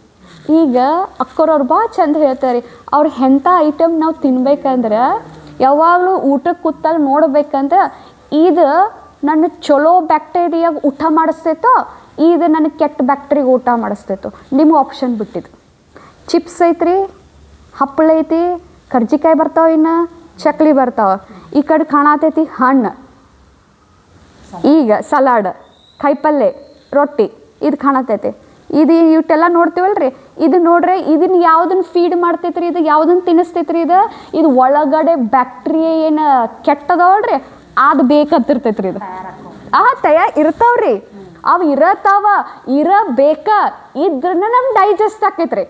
ಈಗ ಅಕ್ಕರವ್ರು ಭಾಳ ಚಂದ ಹೇಳ್ತಾರೆ ಅವ್ರು ಎಂಥ ಐಟಮ್ ನಾವು ತಿನ್ಬೇಕಂದ್ರೆ, ಯಾವಾಗಲೂ ಊಟಕ್ಕೆ ಕೂತಾಗ ನೋಡ್ಬೇಕಂದ್ರೆ, ಇದು ನನ್ನ ಚಲೋ ಬ್ಯಾಕ್ಟೀರಿಯಾಗ ಊಟ ಮಾಡಿಸ್ತೈತೋ, ಇದು ನನಗೆ ಕೆಟ್ಟ ಬ್ಯಾಕ್ಟೀರಿಯಾಗ ಊಟ ಮಾಡಿಸ್ತೈತೋ. ನಿಮ್ಗೆ ಆಪ್ಷನ್ ಬಿಟ್ಟಿದ್ದು. ಚಿಪ್ಸ್ ಐತ್ರಿ ಹಪ್ಪಳ ಐತಿ ಕರ್ಜಿಕಾಯಿ ಬರ್ತಾವ ಇನ್ನು? ಚಕ್ಲಿ ಬರ್ತಾವ. ಈ ಕಡೆ ಕಾಣತೈತಿ ಹಣ್ಣು. ಈಗ ಸಲಾಡ್ ಕಾಯಿಪಲ್ಲೆ ರೊಟ್ಟಿ ಇದು ಕಾಣತೈತಿ. ಇದು ಇಟ್ಟೆಲ್ಲ ನೋಡ್ತೀವಲ್ಲ ರೀ ಇದು ನೋಡ್ರೆ ಇದನ್ನ ಯಾವ್ದನ್ನ ಫೀಡ್ ಮಾಡ್ತೈತ್ರಿ, ಇದು ಯಾವ್ದನ್ನ ತಿನ್ನಿಸ್ತೈತ್ರಿ ಇದು? ಇದು ಒಳಗಡೆ ಬ್ಯಾಕ್ಟೀರಿಯಾ ಏನು ಕೆಟ್ಟದವಲ್ರಿ? ಅದು ಬೇಕಂತಿರ್ತೈತ್ರಿ ಇದು. ಆ ತಯ, ಇರ್ತಾವ್ರಿ. ಅವು ಇರತಾವ, ಇರಬೇಕ. ಇದ್ರನ್ನ ನಮ್ಗೆ ಡೈಜೆಸ್ಟ್ ಆಕೈತ್ರಿ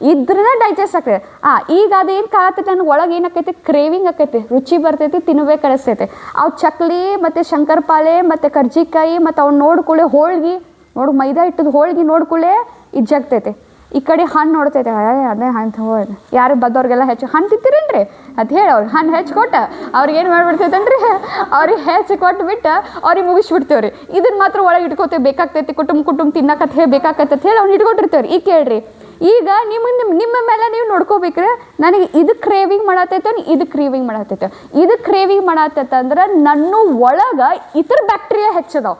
ಇದ್ರನ್ನ ಡೈಜೆಸ್ಟ್ ಆಗ್ತದೆ. ಆ, ಈಗ ಅದೇನು ಕಾಳತೈತೆ ನನಗೆ ಒಳಗೆ ಏನಾಕೈತಿ ಕ್ರೇವಿಂಗ್ ಆಕೈತಿ ರುಚಿ ಬರ್ತೈತಿ ತಿನ್ಬೇಕು ಅನಿಸ್ತೈತೆ ಅವು ಚಕ್ಲಿ ಮತ್ತು ಶಂಕರಪಾಳೆ ಮತ್ತು ಕರ್ಜಿಕಾಯಿ ಮತ್ತು ಅವ್ನು ನೋಡ್ಕೊಳ್ಳೆ ಹೋಳ್ಗೆ, ನೋಡು ಮೈದಾ ಇಟ್ಟದ ಹೋಳ್ಗೆ ನೋಡ್ಕೊಳ್ಳೆ ಇದು ಜಗ್ತೈತೆ. ಈ ಕಡೆ ಹಣ್ಣು ನೋಡ್ತೈತೆ. ಅದೇ ಹಣ್ಣು ಯಾರು ಬದ್ದವ್ರಿಗೆಲ್ಲ ಹೆಚ್ಚು ಹಣ್ಣು ತಿಂತೀರೇನ್ರಿ? ಅದು ಹೇಳಿ, ಅವ್ರು ಹಣ್ಣು ಹೆಚ್ಚು ಕೊಟ್ಟ ಅವ್ರಿಗೆ ಏನು ಮಾಡ್ಬಿಡ್ತೈತನ್ರಿ ಅವ್ರಿಗೆ ಹೆಚ್ಚು ಕೊಟ್ಟು ಬಿಟ್ಟು ಅವ್ರಿಗೆ ಮುಗಿಸ್ಬಿಡ್ತೇವ್ರಿ. ಇದನ್ನ ಮಾತ್ರ ಒಳಗೆ ಇಟ್ಕೋತೇವೆ. ಬೇಕಾಗ್ತೈತಿ ಕುಟುಂಬ ಕುಟುಂಬ ತಿನ್ನಕತ್ತೆ ಹೇಳಿ ಬೇಕಾಕತ್ತೆ ಹೇಳಿ ಅವ್ನು ಇಟ್ಕೊಂಡಿರ್ತೇವ್ರಿ ಈಗ ಕೇಳ್ರಿ ಈಗ ನಿಮ್ಮ ನಿಮ್ಮ ಮೇಲೆ ನೀವು ನೋಡ್ಕೋಬೇಕ್ರೆ ನನಗೆ ಇದು ಕ್ರೇವಿಂಗ್ ಮಾಡತ್ತೈತೆ ಇದು ಕ್ರೇವಿಂಗ್ ಮಾಡತ್ತೈತೆ ಇದು ಕ್ರೇವಿಂಗ್ ಮಾಡತ್ತೈತೆ ಅಂದ್ರೆ ನನ್ನ ಒಳಗೆ ಇತರ ಬ್ಯಾಕ್ಟೀರಿಯಾ ಹೆಚ್ಚದಾವ.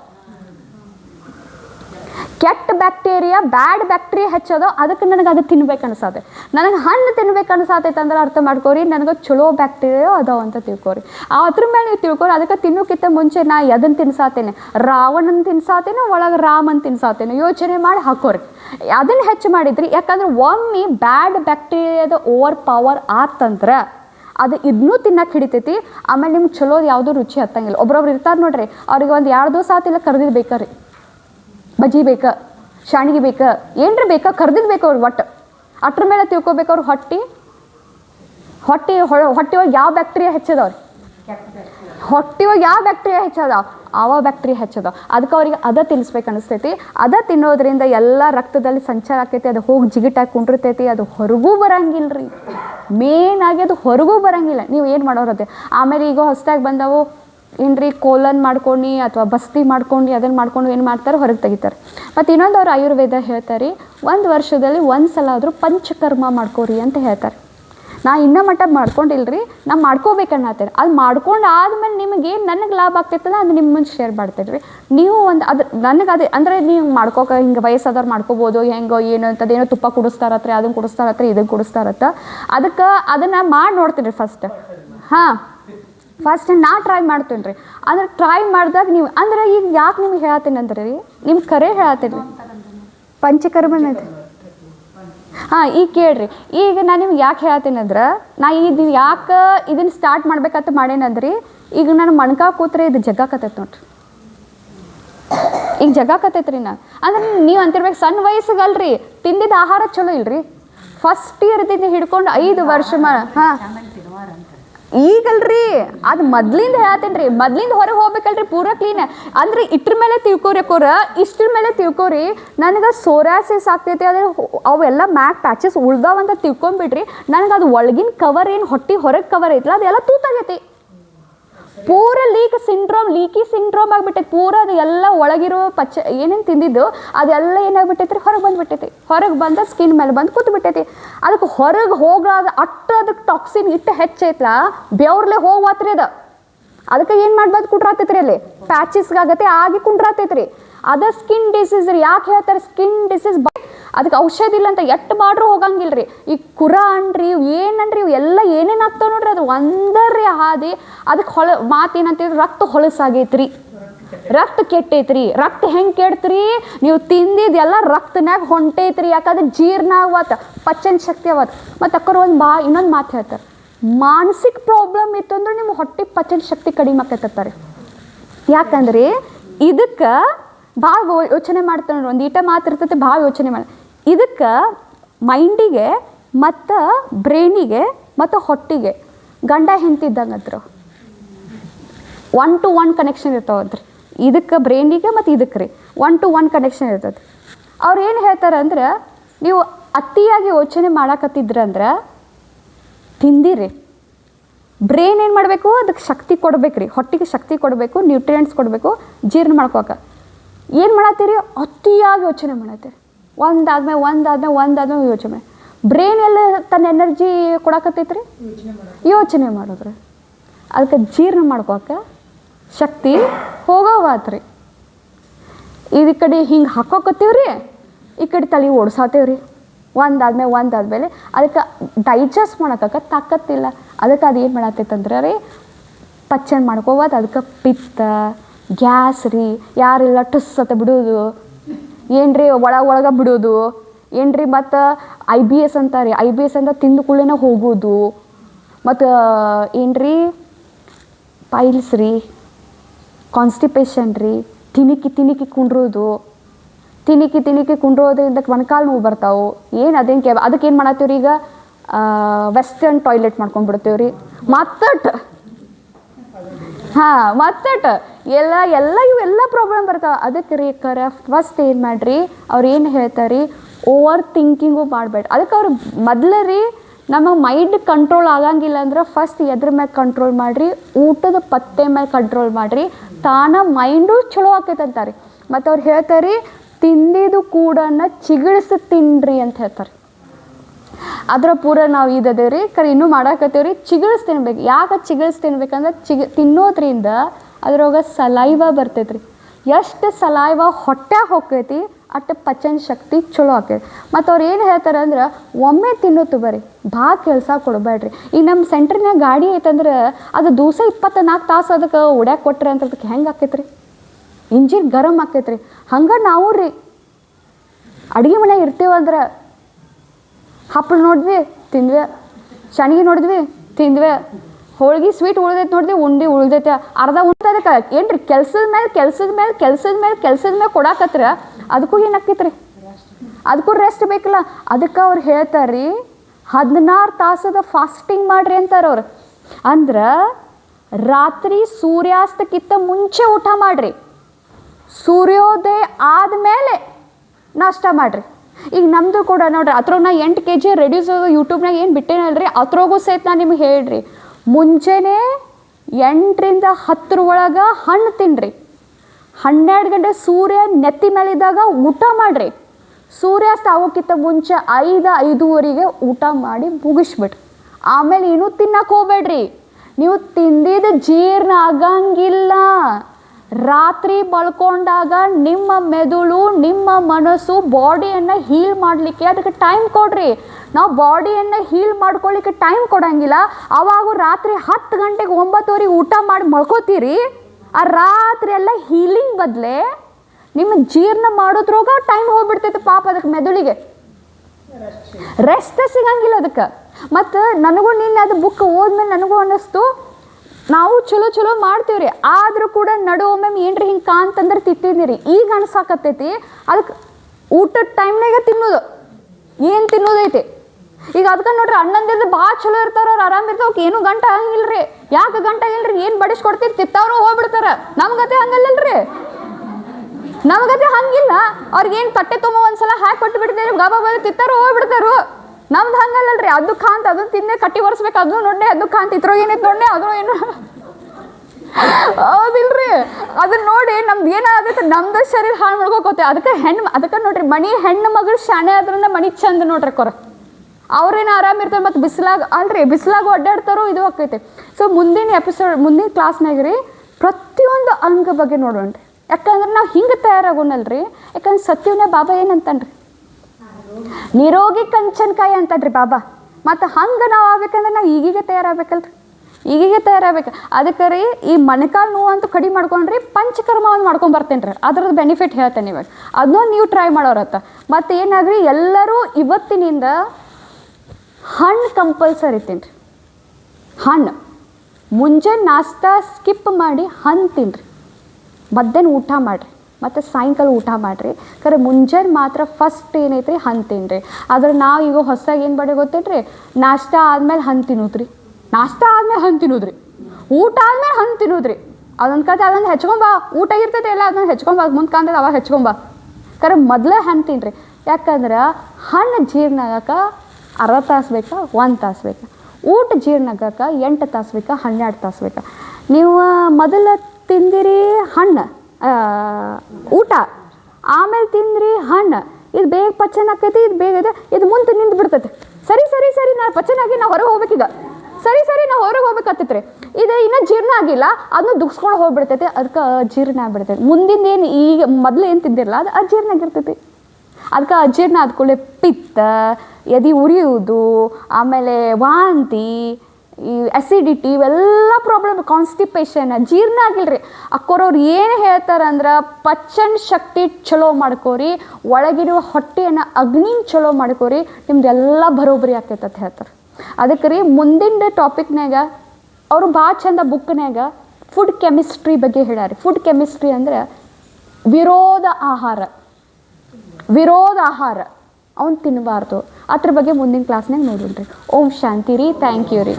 ಕೆಟ್ಟ ಬ್ಯಾಕ್ಟೀರಿಯಾ, ಬ್ಯಾಡ್ ಬ್ಯಾಕ್ಟೀರಿಯಾ ಹೆಚ್ಚೋದು ಅದಕ್ಕೆ ನನಗೆ ಅದು ತಿನ್ಬೇಕು ಅನ್ಸತ್ತೆ. ನನಗೆ ಹಣ್ಣು ತಿನ್ಬೇಕು ಅನ್ಸತೈತೆ ಅಂದ್ರೆ ಅರ್ಥ ಮಾಡ್ಕೋರಿ, ನನಗೆ ಚಲೋ ಬ್ಯಾಕ್ಟೀರಿಯಾ ಅದಾವ ಅಂತ ತಿಳ್ಕೊರಿ. ಅದ್ರ ಮೇಲೆ ನೀವು ತಿಳ್ಕೊರಿ, ಅದಕ್ಕೆ ತಿನ್ನೋಕ್ಕಿಂತ ಮುಂಚೆ ನಾ ಎದನ್ನು ತಿನ್ಸಾತೇನೆ? ರಾವಣನ ತಿನ್ಸಾತೇನೆ, ಒಳಗೆ ರಾಮನ್ ತಿನ್ಸಾತೇನೆ? ಯೋಚನೆ ಮಾಡಿ ಹಾಕೋರಿ. ಅದನ್ನು ಹೆಚ್ಚು ಮಾಡಿದ್ರಿ, ಯಾಕಂದ್ರೆ ಒಮ್ಮೆ ಬ್ಯಾಡ್ ಬ್ಯಾಕ್ಟೀರಿಯಾದ ಓವರ್ ಪವರ್ ಆತಂದ್ರೆ ಅದು ಇದನ್ನೂ ತಿನ್ನಕ್ಕೆ ಹಿಡಿತೈತಿ, ಆಮೇಲೆ ನಿಮ್ಗೆ ಚಲೋ ಯಾವುದೂ ರುಚಿ ಹತ್ತಂಗಿಲ್ಲ. ಒಬ್ರೊಬ್ರು ಇರ್ತಾರೆ ನೋಡ್ರಿ, ಅವ್ರಿಗೆ ಒಂದು ಎರಡು ದಿವಸ ಆತಿಲ್ಲ ಕರೆದಿದ್ದು ಬಜ್ಜಿ ಬೇಕಾ? ಶಾಣಿಗೆ ಬೇಕಾ? ಏನ್ರ ಬೇಕಾ? ಕರ್ದಿದ್ದು ಬೇಕು ಅವ್ರು ಒಟ್ಟು. ಅಟ್ರ ಮೇಲೆ ತಿಳ್ಕೊಬೇಕು ಅವ್ರು ಹೊಟ್ಟಿ. ಹೊಟ್ಟಿ ಹೊಟ್ಟಿ ಒಳಗೆ ಯಾವ ಬ್ಯಾಕ್ಟೀರಿಯಾ ಹೆಚ್ಚದವ್ರಿ? ಹೊಟ್ಟಿ ಒಳಗೆ ಯಾವ ಬ್ಯಾಕ್ಟೀರಿಯಾ ಹೆಚ್ಚದಾವ ಅವ ಬ್ಯಾಕ್ಟೀರಿಯಾ ಹೆಚ್ಚದಾವ ಅದಕ್ಕೆ ಅವ್ರಿಗೆ ಅದ ತಿನ್ನಿಸ್ಬೇಕು ಅನಿಸ್ತೈತಿ. ಅದ ತಿನ್ನೋದ್ರಿಂದ ಎಲ್ಲ ರಕ್ತದಲ್ಲಿ ಸಂಚಾರ ಆಕೈತಿ. ಅದು ಹೋಗಿ ಜಿಗಿಟಾಗಿ ಕುಂಡಿರ್ತೈತಿ. ಅದು ಹೊರಗೂ ಬರಂಗಿಲ್ಲ ರೀ ಮೇನ್ ಆಗಿ ಅದು ಹೊರಗೂ ಬರಂಗಿಲ್ಲ. ನೀವು ಏನು ಮಾಡೋರತ್ತೆ ಆಮೇಲೆ ಈಗ ಹೊಸದಾಗಿ ಬಂದವು ಏನ್ರಿ ಕೋಲನ್ ಮಾಡ್ಕೊಂಡು ಅಥವಾ ಬಸ್ತಿ ಮಾಡ್ಕೊಂಡು ಅದನ್ನು ಮಾಡ್ಕೊಂಡು ಏನು ಮಾಡ್ತಾರೆ, ಹೊರಗೆ ತೆಗಿತಾರೆ. ಮತ್ತು ಇನ್ನೊಂದು ಅವ್ರು ಆಯುರ್ವೇದ ಹೇಳ್ತಾರೆ, ಒಂದು ವರ್ಷದಲ್ಲಿ ಒಂದು ಸಲ ಆದರೂ ಪಂಚಕರ್ಮ ಮಾಡ್ಕೋರಿ ಅಂತ ಹೇಳ್ತಾರೆ. ನಾ ಇನ್ನೂ ಮಟ್ಟ ಮಾಡ್ಕೊಂಡಿಲ್ರಿ, ನಾ ಮಾಡ್ಕೋಬೇಕನ್ನತ್ತೇನೆ ಅದು ಮಾಡ್ಕೊಂಡು ಆದಮೇಲೆ ನಿಮಗೆ ನನಗೆ ಲಾಭ ಆಗ್ತೈತಲ್ಲ ಅದು ನಿಮ್ಮ ಮುಂದೆ ಶೇರ್ ಮಾಡ್ತೇನೆ ರೀ ನೀವು ಒಂದು ಅದು ನನಗೆ ಅದೇ ಅಂದರೆ ನೀವು ಮಾಡ್ಕೋಕ ಹಿಂಗೆ ವಯಸ್ಸಾದವ್ರು ಮಾಡ್ಕೋಬೋದು, ಹೆಂಗೋ ಏನು ಅಂತದೇನೋ ತುಪ್ಪ ಕುಡಿಸ್ತಾರತ್ರಿ ಅದನ್ನು ಕುಡಿಸ್ತಾರತ್ರಿ ಇದನ್ನು ಕುಡಿಸ್ತಾರತ್ತ. ಅದಕ್ಕೆ ಅದನ್ನು ಮಾಡಿ ನೋಡ್ತೀನಿ ರೀ ಫಸ್ಟ್ ಹಾಂ. ಫಸ್ಟ್ ನಾ ಟ್ರೈ ಮಾಡ್ತೇನೆ ರೀ ಅಂದ್ರೆ ಟ್ರೈ ಮಾಡಿದಾಗ ನೀವು, ಅಂದ್ರೆ ಈಗ ಯಾಕೆ ನಿಮ್ಗೆ ಹೇಳತ್ತೇನೆ ಅಂದ್ರೆ? ರೀ ನಿಮ್ಗೆ ಕರೆ ಹೇಳತ್ತೇನೆ ರೀ ಪಂಚಕರ್ಮನ ಹಾಂ, ಈಗ ಕೇಳ್ರಿ. ಈಗ ನಾನು ನಿಮ್ಗೆ ಯಾಕೆ ಹೇಳ್ತೀನಿ ಅಂದ್ರೆ, ನಾ ಇದು ಯಾಕೆ ಇದನ್ನು ಸ್ಟಾರ್ಟ್ ಮಾಡ್ಬೇಕಂತ ಮಾಡೇನಂದ್ರಿ ಈಗ ನಾನು ಮಣ್ಕಾ ಕೂತ್ರೆ ಇದು ಜಗ್ಗಾಕತ್ತೈತೆ ನೋಡ್ರಿ. ಈಗ ಜಗ್ಗಾಕತ್ತೈತ್ರಿ ನಾ. ಅಂದ್ರೆ ನೀವು ಅಂತಿರ್ಬೇಕು ಸಣ್ಣ ವಯಸ್ಸಿಗಲ್ರಿ ತಿಂದಿದ್ದ ಆಹಾರ ಚಲೋ ಇಲ್ರಿ. ಫಸ್ಟ್ ಇಯರ್ದಿಂದ ಹಿಡ್ಕೊಂಡು ಐದು ವರ್ಷ ಮಾ ಹಾಂ. ಈಗಲ್ರಿ, ಅದು ಮೊದ್ಲಿಂದ ಹೇಳ್ತೇನೆ ರೀ ಮೊದ್ಲಿಂದ ಹೊರಗೆ ಹೋಗ್ಬೇಕಲ್ರಿ, ಪೂರ ಕ್ಲೀನ್ ಅಂದ್ರೆ ಇಟ್ರ ಮೇಲೆ ತಿಳ್ಕೊರಿ ಕೋರ ಇಷ್ಟ್ರ ಮೇಲೆ ತಿಳ್ಕೊರಿ, ನನಗೆ ಸೋರಾಸಿಸ್ ಆಗ್ತೈತಿ, ಅದ್ರ ಅವೆಲ್ಲ ಮ್ಯಾಕ್ ಪ್ಯಾಚಸ್ ಉಳ್ದಾವಂತ ತಿಳ್ಕೊಂಬಿಡ್ರಿ, ನನಗೆ ಅದು ಒಳಗಿನ ಕವರ್ ಏನು ಹೊಟ್ಟಿ ಹೊರಗೆ ಕವರ್ ಐತಲ್ಲ ಅದೆಲ್ಲ ತೂತಾಗೈತಿ. ಪೂರ ಲೀಕ್ ಸಿಂಡ್ರೋಮ್ ಲೀಕಿ ಸಿಂಡ್ರೋಮ್ ಆಗಿಬಿಟ್ಟೈತೆ. ಪೂರ ಅದು ಎಲ್ಲ ಒಳಗಿರೋ ಪಚ್ಚ ಏನೇನು ತಿಂದಿದ್ದು, ಅದೆಲ್ಲ ಏನಾಗ್ಬಿಟ್ಟೈತಿ ಹೊರಗೆ ಬಂದ್ಬಿಟ್ಟೈತಿ. ಹೊರಗೆ ಬಂದ ಸ್ಕಿನ್ ಮೇಲೆ ಬಂದು ಕೂತ್ಬಿಟ್ಟೈತಿ. ಅದಕ್ಕೆ ಹೊರಗೆ ಹೋಗ್ಲಾದ ಅಟ್ಟು ಅದಕ್ಕೆ ಟಾಕ್ಸಿನ್ ಇಟ್ಟು ಹೆಚ್ಚೈತ್ಲ? ಬೆವ್ರಲೆ ಹೋಗ್ವಾತ್ರಿ ಅದು. ಅದಕ್ಕೆ ಏನು ಮಾಡ್ಬೋದು ಕುಂಡ್ರಾತೈತ್ರಿ ಅಲ್ಲಿ. ಪ್ಯಾಚಸ್ಗಾಗತ್ತೆ ಆಗಿ ಕುಂಡ್ರಾತೈತ್ರಿ. ಅದ ಸ್ಕಿನ್ ಡಿಸೀಸ್ ರೀ. ಯಾಕೆ ಹೇಳ್ತಾರೆ ಸ್ಕಿನ್ ಡಿಸೀಸ್ ಅದಕ್ಕೆ ಔಷಧಿ ಇಲ್ಲ ಅಂತ ಎಟ್ಟು ಮಾಡ್ರೂ ಹೋಗಂಗಿಲ್ಲ ರೀ. ಈ ಕುರ ಅನ್ರಿ ಇವು ಏನನ್ರಿ ಇವು ಎಲ್ಲ ಏನೇನು ಆಗ್ತಾವ ನೋಡ್ರಿ ಅದು? ಒಂದರ್ರಿ ಹಾದಿ ಅದಕ್ಕೆ ಹೊಳ ಮಾತು ಏನಂತಿದ್ರೆ ರಕ್ತ ಹೊಲಸಾಗೈತ್ರಿ ರಕ್ತ ಕೆಟ್ಟೈತ್ರಿ ರಕ್ತ ಹೆಂಗೆ ಕೆಡ್ತ್ರಿ ನೀವು ತಿಂದಿದ್ದೆಲ್ಲ ರಕ್ತನಾಗ ಹೊಂಟೈತ್ರಿ ಯಾಕಂದ್ರೆ ಜೀರ್ಣ ಅವತ್ತ ಪಚನ ಶಕ್ತಿ ಅವತ್ತು ಮತ್ತು ಅಕ್ಕರ್ ಒಂದು ಬಾ ಇನ್ನೊಂದು ಮಾತು ಹೇಳ್ತಾರೆ. ಮಾನಸಿಕ ಪ್ರಾಬ್ಲಮ್ ಇತ್ತು ಅಂದ್ರೆ ನಿಮ್ಮ ಹೊಟ್ಟೆ ಪಚನ ಶಕ್ತಿ ಕಡಿಮೆ ಆಕೈತಾರೆ ಯಾಕಂದ್ರೆ ಇದಕ್ಕೆ ಭಾಳ ಯೋಚನೆ ಮಾಡ್ತಾನೆ ನೋಡ್ರಿ ಒಂದು ಈಟ ಮಾತಿರ್ತೈತೆ ಭಾಳ ಯೋಚನೆ ಮಾಡಿ ಇದಕ್ಕೆ ಮೈಂಡಿಗೆ ಮತ್ತು ಬ್ರೈನಿಗೆ ಮತ್ತು ಹೊಟ್ಟಿಗೆ ಗಂಡ ಹೆಂತಿದ್ದಂಗೆ ಅದ್ರ ಒನ್ ಟು ಒನ್ ಕನೆಕ್ಷನ್ ಇರ್ತಾವಂತ್ರಿ. ಇದಕ್ಕೆ ಬ್ರೈನಿಗೆ ಮತ್ತು ಇದಕ್ಕೆ ರೀ ಒನ್ ಟು ಒನ್ ಕನೆಕ್ಷನ್ ಇರ್ತದೆ ಅವ್ರು ಏನು ಹೇಳ್ತಾರೆ ಅಂದ್ರೆ, ನೀವು ಅತಿಯಾಗಿ ಯೋಚನೆ ಮಾಡಾಕತ್ತಿದ್ರಂದ್ರೆ ತಿಂದಿರಿ. ಬ್ರೈನ್ ಏನು ಮಾಡಬೇಕು ಅದಕ್ಕೆ ಶಕ್ತಿ ಕೊಡ್ಬೇಕು ರೀ ಹೊಟ್ಟಿಗೆ ಶಕ್ತಿ ಕೊಡಬೇಕು ನ್ಯೂಟ್ರಿಯೆಂಟ್ಸ್ ಕೊಡಬೇಕು, ಜೀರ್ಣ ಮಾಡ್ಕೋಕ ಏನು ಮಾಡತ್ತೀರಿ? ಅತಿಯಾಗಿ ಯೋಚನೆ ಮಾಡತ್ತೀರಿ. ಒಂದಾದ್ಮೇಲೆ ಒಂದಾದ್ಮೇಲೆ ಒಂದಾದ್ಮೇಲೆ ಯೋಚನೆ. ಬ್ರೈನ್ ಎಲ್ಲ ತನ್ನ ಎನರ್ಜಿ ಕೊಡಕತ್ತೈತ್ರಿ? ಯೋಚನೆ ಮಾಡೋದ್ರಿ. ಅದಕ್ಕೆ ಜೀರ್ಣ ಮಾಡ್ಕೋಕ ಶಕ್ತಿ ಹೋಗೋವಾತ್ರಿ. ಇದು ಕಡೆ ಹಿಂಗೆ ಹಾಕೋಕತ್ತೀವ್ರಿ, ಈ ಕಡೆ ತಲೆ ಓಡಿಸತ್ತೀವ್ರಿ ಒಂದಾದ್ಮೇಲೆ ಒಂದಾದ್ಮೇಲೆ ಅದಕ್ಕೆ ಡೈಜೆಸ್ಟ್ ಮಾಡೋಕೆ ತಾಕತ್ತಿಲ್ಲ. ಅದಕ್ಕೆ ಅದು ಏನು ಮಾಡತ್ತೈತಂದ್ರೆ ರೀ, ಪಚ್ಚನ್ ಮಾಡ್ಕೋಬೋದು. ಅದಕ್ಕೆ ಪಿತ್ತ ಗ್ಯಾಸ್ ರೀ ಯಾರು ಟುಸ್ ಅಂತ ಬಿಡೋದು. ಏನ್ರಿ ಒಳ ಒಳಗೆ ಬಿಡೋದು. ಏನ್ರಿ ಮತ್ತು ಐ ಬಿ ಎಸ್ ಅಂತಾರೆ ಐ ಬಿ ಎಸ್ ಅಂತ ತಿಂದ ಕೂಡಲೇ ಹೋಗೋದು. ಮತ್ತು ಏನ್ರಿ ಪೈಲ್ಸ್ ರೀ ಕಾನ್ಸ್ಟಿಪೇಷನ್ ರೀ, ತಿನಿಕಿ ತಿನಿಕಿ ಕುಂಡ್ರೋದು. ತಿನಿಕಿ ತಿನಿಕಿ ಕುಂಡ್ರೋದ್ರಿಂದ ಮೊಣಕಾಲು ನೋವು ಬರ್ತಾವೆ. ಏನು ಅದೇನು ಕೆ ಅದಕ್ಕೆ ಏನು ಮಾಡತ್ತೀವ್ರಿ ಈಗ ವೆಸ್ಟರ್ನ್ ಟಾಯ್ಲೆಟ್ ಮಾಡ್ಕೊಂಡ್ಬಿಡ್ತೇವೆ ರೀ ಮತ್ತಟ್ ಹಾಂ ಮತ್ತಟ್ ಎಲ್ಲ ಎಲ್ಲ ಇವೆಲ್ಲ ಪ್ರಾಬ್ಲಮ್ ಬರ್ತಾವೆ. ಅದಕ್ಕೆ ರೀ ಕರ ಫಸ್ಟ್ ಏನು ಮಾಡ್ರಿ, ಅವ್ರು ಏನು ಹೇಳ್ತಾರೆ ಓವರ್ ಥಿಂಕಿಂಗು ಮಾಡಬೇಡ ಅದಕ್ಕೆ ಅವ್ರು ಮೊದಲು ರೀ, ನಮ್ಮ ಮೈಂಡ್ ಕಂಟ್ರೋಲ್ ಆಗಂಗಿಲ್ಲ ಅಂದ್ರೆ ಫಸ್ಟ್ ಎದ್ರ ಮೇಲೆ ಕಂಟ್ರೋಲ್ ಮಾಡಿರಿ, ಊಟದ ಪತ್ತೆ ಮೇಲೆ ಕಂಟ್ರೋಲ್ ಮಾಡಿರಿ. ತಾನ ಮೈಂಡು ಚಲೋ ಆಕೈತೆ ಅಂತಾರೆ. ಮತ್ತು ಅವ್ರು ಹೇಳ್ತಾರೆ, ತಿಂದಿದ್ದು ಕೂಡ ಚಿಗಿಳಿಸಿ ತಿನ್ರಿ ಅಂತ ಹೇಳ್ತಾರೆ. ಅದ್ರ ಪೂರ ನಾವು ಇದ್ದೇವೆ ರೀ ಕರೆ ಇನ್ನೂ ಮಾಡಾಕತ್ತೇವೆ ರೀ ಚಿಗಳ್ಸ್ ತಿನ್ಬೇಕು. ಯಾಕೆ ಚಿಗಳ್ಸ್ ತಿನ್ಬೇಕಂದ್ರೆ ಚಿಗ ತಿನ್ನೋದ್ರಿಂದ ಅದ್ರೊಳಗೆ ಸಲೈವ ಬರ್ತೈತೆ ಎಷ್ಟು ಸಲೈವ ಹೊಟ್ಟೆ ಹೋಗ್ತೈತಿ ಅಷ್ಟು ಪಚನ ಶಕ್ತಿ ಚಲೋ ಆಕೈತಿ. ಮತ್ತು ಅವ್ರು ಏನು ಹೇಳ್ತಾರೆ ಅಂದ್ರೆ, ಒಮ್ಮೆ ತಿನ್ನೋತು ಬರ್ರಿ. ಭಾಳ ಕೆಲಸ ಕೊಡಬೇಡ್ರಿ ಈಗ ನಮ್ಮ ಸೆಂಟ್ರ್ನಾಗ ಗಾಡಿ ಐತಂದ್ರೆ, ಅದು ದಿವಸ ಇಪ್ಪತ್ತ ನಾಲ್ಕು ತಾಸು ಅದಕ್ಕೆ ಓಡ್ಯಾಕೆ ಕೊಟ್ರಿ ಅಂತ ಅದಕ್ಕೆ ಹೆಂಗೆ ಆಕೈತೆ ರೀ ಇಂಜಿನ್ ಗರಮ್ ಆಕೈತೆ ರೀ ಹಂಗೆ ನಾವು ರೀ ಅಡುಗೆ ಮನೆಯಾಗ ಇರ್ತೀವಂದ್ರೆ ಹಪ್ಪಳ ನೋಡಿದ್ವಿ, ತಿಂದ್ವಿ. ಶಣ್ಗಿ ನೋಡಿದ್ವಿ, ತಿಂದ್ವಿ. ಹೋಳಿಗೆ ಸ್ವೀಟ್ ಉಳ್ದೈತೆ ನೋಡಿದ್ವಿ, ಉಂಡಿ ಉಳ್ದೈತೆ. ಅರ್ಧ ಉಣ್ತದಕ್ಕೆ ಏನು ರೀ ಕೆಲ್ಸದ ಮೇಲೆ ಕೆಲ್ಸದ ಮೇಲೆ ಕೆಲ್ಸದ ಮೇಲೆ ಕೆಲ್ಸದ ಮೇಲೆ ಕೊಡಾಕತ್ರ. ಅದಕ್ಕೂ ಏನು ಆಕೈತೆ ರೀ ಅದಕ್ಕೂ ರೆಸ್ಟ್ ಬೇಕಲ್ಲ. ಅದಕ್ಕೆ ಅವ್ರು ಹೇಳ್ತಾರೆ ರೀ ಹದಿನಾರು ತಾಸದ ಫಾಸ್ಟಿಂಗ್ ಮಾಡ್ರಿ ಅಂತಾರೆ ಅವ್ರು. ಅಂದ್ರೆ ರಾತ್ರಿ ಸೂರ್ಯಾಸ್ತಕ್ಕಿಂತ ಮುಂಚೆ ಊಟ ಮಾಡಿರಿ. ಸೂರ್ಯೋದಯ ಆದಮೇಲೆ ನಾಷ್ಟ ಮಾಡಿರಿ. ಈಗ ನಮ್ಮದು ಕೂಡ ನೋಡ್ರಿ ಅದ್ರಾಗ ನಾ ಎಂಟು ಕೆ ಜಿ ರೆಡ್ಯೂಸ್ ಯೂಟ್ಯೂಬ್ನಾಗ ಏನು ಬಿಟ್ಟೇನಲ್ರಿ ಅದ್ರಾಗೂ ಸಹಿತ ನಾನು ನಿಮ್ಗೆ ಹೇಳ್ರಿ. ಮುಂಚೆನೆ ಎಂಟರಿಂದ ಹತ್ತರ ಒಳಗೆ ಹಣ್ಣು ತಿನ್ನಿರಿ ಹನ್ನೆರಡು ಗಂಟೆ ಸೂರ್ಯ ನೆತ್ತಿ ಮೇಲಿದ್ದಾಗ ಊಟ ಮಾಡಿರಿ. ಸೂರ್ಯಾಸ್ತ ಆಗೋಕ್ಕಿಂತ ಮುಂಚೆ ಐದು, ಐದೂವರೆಗೆ ಊಟ ಮಾಡಿ ಮುಗಿಸ್ಬಿಡ್ರಿ. ಆಮೇಲೆ ಏನು ತಿನ್ನಕ್ಕೆ ಹೋಗ್ಬೇಡ್ರಿ. ನೀವು ತಿಂದಿದ್ದು ಜೀರ್ಣ ಆಗಂಗಿಲ್ಲ. ರಾತ್ರಿ ಮಲ್ಕೊಂಡಾಗ ನಿಮ್ಮ ಮೆದುಳು, ನಿಮ್ಮ ಮನಸ್ಸು ಬಾಡಿಯನ್ನು ಹೀಲ್ ಮಾಡಲಿಕ್ಕೆ ಅದಕ್ಕೆ ಟೈಮ್ ಕೊಡ್ರಿ. ನಾವು ಬಾಡಿಯನ್ನು ಹೀಲ್ ಮಾಡ್ಕೊಳ್ಳಿಕ್ಕೆ ಟೈಮ್ ಕೊಡಂಗಿಲ್ಲ. ಅವಾಗ ರಾತ್ರಿ ಹತ್ತು ಗಂಟೆಗೆ ಒಂಬತ್ತುವರೆಗೆ ಊಟ ಮಾಡಿ ಮಲ್ಕೋತೀರಿ. ಆ ರಾತ್ರಿ ಎಲ್ಲ ಹೀಲಿಂಗ್ ಬದಲೇ ನಿಮ್ಮ ಜೀರ್ಣ ಮಾಡೋದ್ರೋಗ ಟೈಮ್ ಹೋಗ್ಬಿಡ್ತೈತೆ ಪಾಪ ಅದಕ್ಕೆ ಮೆದುಳಿಗೆ. ರೆಸ್ಟ್ ಸಿಗಂಗಿಲ್ಲ ಅದಕ್ಕೆ. ಮತ್ತು ನನಗೂ ನಿನ್ನೆ ಅದು ಬುಕ್ ಓದ್ಮೇಲೆ ನನಗೂ ಅನ್ನಿಸ್ತು. ನಾವು ಚಲೋ ಚಲೋ ಮಾಡ್ತೀವಿ ರೀ ಆದರೂ ಕೂಡ ನಡು ಒಮ್ಮೆ ಏನ್ರಿ ಹಿಂಗೆ ಕಾಂತಂದ್ರೆ ತಿಂತಿದ್ದೀರಿ. ಈಗ ಅನ್ಸಾಕತ್ತೈತಿ. ಅದಕ್ಕೆ ಊಟದ ಟೈಮ್ನಾಗ ತಿನ್ನೋದು. ಏನು ತಿನ್ನೋದೈತಿ? ಈಗ ಅದಕ್ಕೆ ನೋಡ್ರಿ ಅಣ್ಣಂದಿರ್ದು ಭಾಳ ಚಲೋ ಇರ್ತಾರ ಅವ್ರು ಆರಾಮ್ ಇರ್ತಾವ. ಏನು ಗಂಟ ಹಂಗಿಲ್ಲ ರೀ ಯಾಕೆ ಗಂಟ ರೀ ಏನು ಬಡಿಸ್ಕೊಡ್ತೀರಿ? ತಿತ್ತವ್ರು ಹೋಗ್ಬಿಡ್ತಾರ. ನಮ್ಗತೆ ಹಂಗಲ್ಲಲ್ರಿ. ನಮಗತೆ ಹಂಗಿಲ್ಲ. ಅವ್ರಿಗೇನು ತಟ್ಟೆ ತುಂಬ ಒಂದ್ಸಲ ಹಾಕಿ ಕೊಟ್ಟು ಬಿಡ್ತೀರಿ ಗಾಬಾ ತಿತ್ತಾರು ಹೋಗ್ಬಿಡ್ತಾರು. ನಮ್ದು ಹಂಗಲ್ಲಲ್ರಿ, ಅದು ಕಾಂತ, ಅದನ್ನ ತಿಂದೆ ಕಟ್ಟಿ ಒರೆಸ್ಬೇಕು, ಅದನ್ನು ನೋಡ್ನೆ ಅದು ಖಾಂತ ಇತ್ರೋ ಏನೈತೆ ನೋಡ್ನೆ ಅದು ಏನು. ಹೌದಿಲ್ರಿ, ಅದನ್ನ ನೋಡಿ ನಮ್ದು ಏನಾಗುತ್ತೆ, ನಮ್ದು ಶರೀರ ಹಾಳು ಮಾಡ್ಕೋಕೋತೆ ಅದಕ್ಕೆ ಹೆಣ್ಣು ಅದಕ್ಕೆ ನೋಡ್ರಿ ಮನಿ ಹೆಣ್ಣು ಮಗಳು ಶಾಣೆ ಆದ್ರಿಂದ ಮನಿ ಚಂದ ನೋಡ್ರಿ ಕೊರ. ಅವ್ರೇನು ಆರಾಮ ಇರ್ತಾರೆ ಮತ್ತು ಬಿಸಿಲಾಗ, ಅಲ್ರಿ, ಬಿಸಿಲಾಗ ಅಡ್ಡಾಡ್ತಾರೋ ಇದು ಆಕೈತೆ. ಸೊ ಮುಂದಿನ ಎಪಿಸೋಡ್ ಮುಂದಿನ ಕ್ಲಾಸ್ನಾಗ ರೀ, ಪ್ರತಿಯೊಂದು ಅಂಗ ಬಗ್ಗೆ ನೋಡೋಣ ಯಾಕಂದ್ರೆ ನಾವು ಹಿಂಗೆ ತಯಾರಾಗೋಣಲ್ರಿ ಯಾಕಂದ್ರೆ ಸತ್ಯವನೇ ಬಾಬಾ ಏನಂತಾನ್ರಿ? ನಿರೋಗಿ ಕಂಚನಕಾಯಿ ಅಂತದ್ರಿ ಬಾಬಾ. ಮತ್ತು ಹಂಗೆ ನಾವು ಆಗ್ಬೇಕಂದ್ರೆ ನಾವು ಈಗೀಗ ತಯಾರಾಗಬೇಕಲ್ರಿ. ಈಗೀಗ ತಯಾರಾಗಬೇಕು. ಅದಕ್ಕೆ ರೀ ಈ ಮೊಣಕಾಲು ನೋವು ಅಂತೂ ಕಡಿಮೆ ಮಾಡ್ಕೊಂಡ್ರಿ ಪಂಚಕರ್ಮ ಒಂದು ಮಾಡ್ಕೊಂಡು ಬರ್ತೇನೆ ರೀ ಅದ್ರದ್ದು ಬೆನಿಫಿಟ್ ಹೇಳ್ತೇನೆ ಇವಾಗ ಅದನ್ನೂ ನೀವು ಟ್ರೈ ಮಾಡೋರತ್ತ ಮತ್ತು ಏನಾಗ್ರಿ ಎಲ್ಲರೂ ಇವತ್ತಿನಿಂದ ಹಣ್ಣು ಕಂಪಲ್ಸರಿ ತಿನ್ರಿ. ಹಣ್ಣು. ಮುಂಜಾನೆ ನಾಷ್ಟ ಸ್ಕಿಪ್ ಮಾಡಿ ಹಣ್ಣು ತಿನ್ರಿ. ಮಧ್ಯಾಹ್ನ ಊಟ ಮಾಡಿರಿ. ಮತ್ತು ಸಾಯಂಕಾಲ ಊಟ ಮಾಡಿರಿ. ಖರೆ ಮುಂಜಾನೆ ಮಾತ್ರ ಫಸ್ಟ್ ಏನೈತೆ ರೀ ಹಣ್ಣು ತಿನ್ನಿರಿ ಆದ್ರೆ ನಾವು ಈಗ ಹೊಸದಾಗಿ ಏನು ಮಾಡಿ ಗೊತ್ತೇನ್ರಿ? ನಾಷ್ಟ ಆದ್ಮೇಲೆ ಹಣ್ಣು ತಿನ್ನೋದ್ರಿ. ನಾಷ್ಟ ಆದ್ಮೇಲೆ ಹಣ್ಣು ತಿನ್ನೋದ್ರಿ. ಊಟ ಆದ್ಮೇಲೆ ಹಣ್ಣು ತಿನ್ನೋದ್ರಿ. ಅದೊಂದು ಕತೆ ಅದೊಂದು ಹೆಚ್ಕೊಂಬ. ಊಟ ಇರ್ತೈತೆ ಎಲ್ಲ ಅದನ್ನ ಹೆಚ್ಕೊಂಬ. ಮುಂದೆ ಕಾಣ್ತದೆ ಅವಾಗ ಹೆಚ್ಕೊಂಬ. ಖರೆ ಮೊದಲೇ ಹಣ್ಣು ತಿನ್ನಿರಿ ಯಾಕಂದ್ರೆ ಹಣ್ಣು ಜೀರ್ಣ ಆಗಕ್ಕೆ ಅರ್ಧ ತಾಸು ಬೇಕಾ, ಒಂದು ತಾಸು ಬೇಕಾ. ಊಟ ಜೀರ್ಣ ಆಗಕ್ಕೆ ಎಂಟು ತಾಸು ಬೇಕಾ, ಹನ್ನೆರಡು ತಾಸು ಬೇಕಾ. ನೀವು ಮೊದಲು ತಿಂದಿರಿ ಹಣ್ಣು. ಊಟ. ಆಮೇಲೆ ತಿಂದ್ರಿ ಹಣ್ಣು. ಇದು ಬೇಗ ಪಚನ ಆಕೈತಿ, ಇದು ಬೇಗ ಇದೆ, ಇದು ಮುಂದೆ ನಿಂತು ಬಿಡ್ತೈತೆ. ಸರಿ ಸರಿ ಸರಿ, ನಾನು ಪಚನಾಗಿ ನಾ ಹೊರಗೆ ಹೋಗ್ಬೇಕೀಗ. ಸರಿ ಸರಿ ನಾವು ಹೊರಗೆ ಹೋಗ್ಬೇಕಾಗ್ತೈತೆ ರೀ ಇದು ಇನ್ನೂ ಜೀರ್ಣ ಆಗಿಲ್ಲ ಅದನ್ನು ದುಗ್ಸ್ಕೊಂಡು ಹೋಗ್ಬಿಡ್ತೈತೆ ಅದಕ್ಕೆ ಅಜೀರ್ಣ ಆಗ್ಬಿಡ್ತೈತೆ. ಮುಂದಿಂದ ಏನು ಈಗ ಮೊದಲು ಏನು ತಿಂದಿರಲ್ಲ ಅದು ಅಜೀರ್ಣ ಆಗಿರ್ತೈತಿ. ಅದಕ್ಕೆ ಅಜೀರ್ಣ ಆದ ಕೂಡಲೇ ಪಿತ್ತ, ಎದಿ ಉರಿಯುವುದು ಆಮೇಲೆ ವಾಂತಿ ಈ ಅಸಿಡಿಟಿ ಇವೆಲ್ಲ ಪ್ರಾಬ್ಲಮ್ ಕಾನ್ಸ್ಟಿಪೇಷನ್ ಜೀರ್ಣ ಆಗಿಲ್ರಿ. ಅಕ್ಕೋರವ್ರು ಏನು ಹೇಳ್ತಾರಂದ್ರೆ ಪಚನ ಶಕ್ತಿ ಚಲೋ ಮಾಡ್ಕೋರಿ ಒಳಗಿರುವ ಹೊಟ್ಟೆಯನ್ನು ಅಗ್ನಿ ಚಲೋ ಮಾಡ್ಕೋರಿ ನಿಮ್ದೆಲ್ಲ ಬರೋಬ್ಬರಿ ಆಕೈತೆ ಅಂತ ಹೇಳ್ತಾರೆ. ಅದಕ್ಕೆ ರೀ ಮುಂದಿನ ಟಾಪಿಕ್ನಾಗ ಅವರು ಭಾಳ ಚಂದ ಬುಕ್ನಾಗ ಫುಡ್ ಕೆಮಿಸ್ಟ್ರಿ ಬಗ್ಗೆ ಹೇಳ್ಯಾರಿ. ಫುಡ್ ಕೆಮಿಸ್ಟ್ರಿ ಅಂದರೆ ವಿರೋಧ ಆಹಾರ. ವಿರೋಧ ಆಹಾರ. ಅವ್ನು ತಿನ್ನಬಾರ್ದು ಅದ್ರ ಬಗ್ಗೆ ಮುಂದಿನ ಕ್ಲಾಸ್ನಾಗ ನೋಡೋಣ ರೀ ಓಂ ಶಾಂತಿ ರೀ. ಥ್ಯಾಂಕ್ ಯು ರೀ.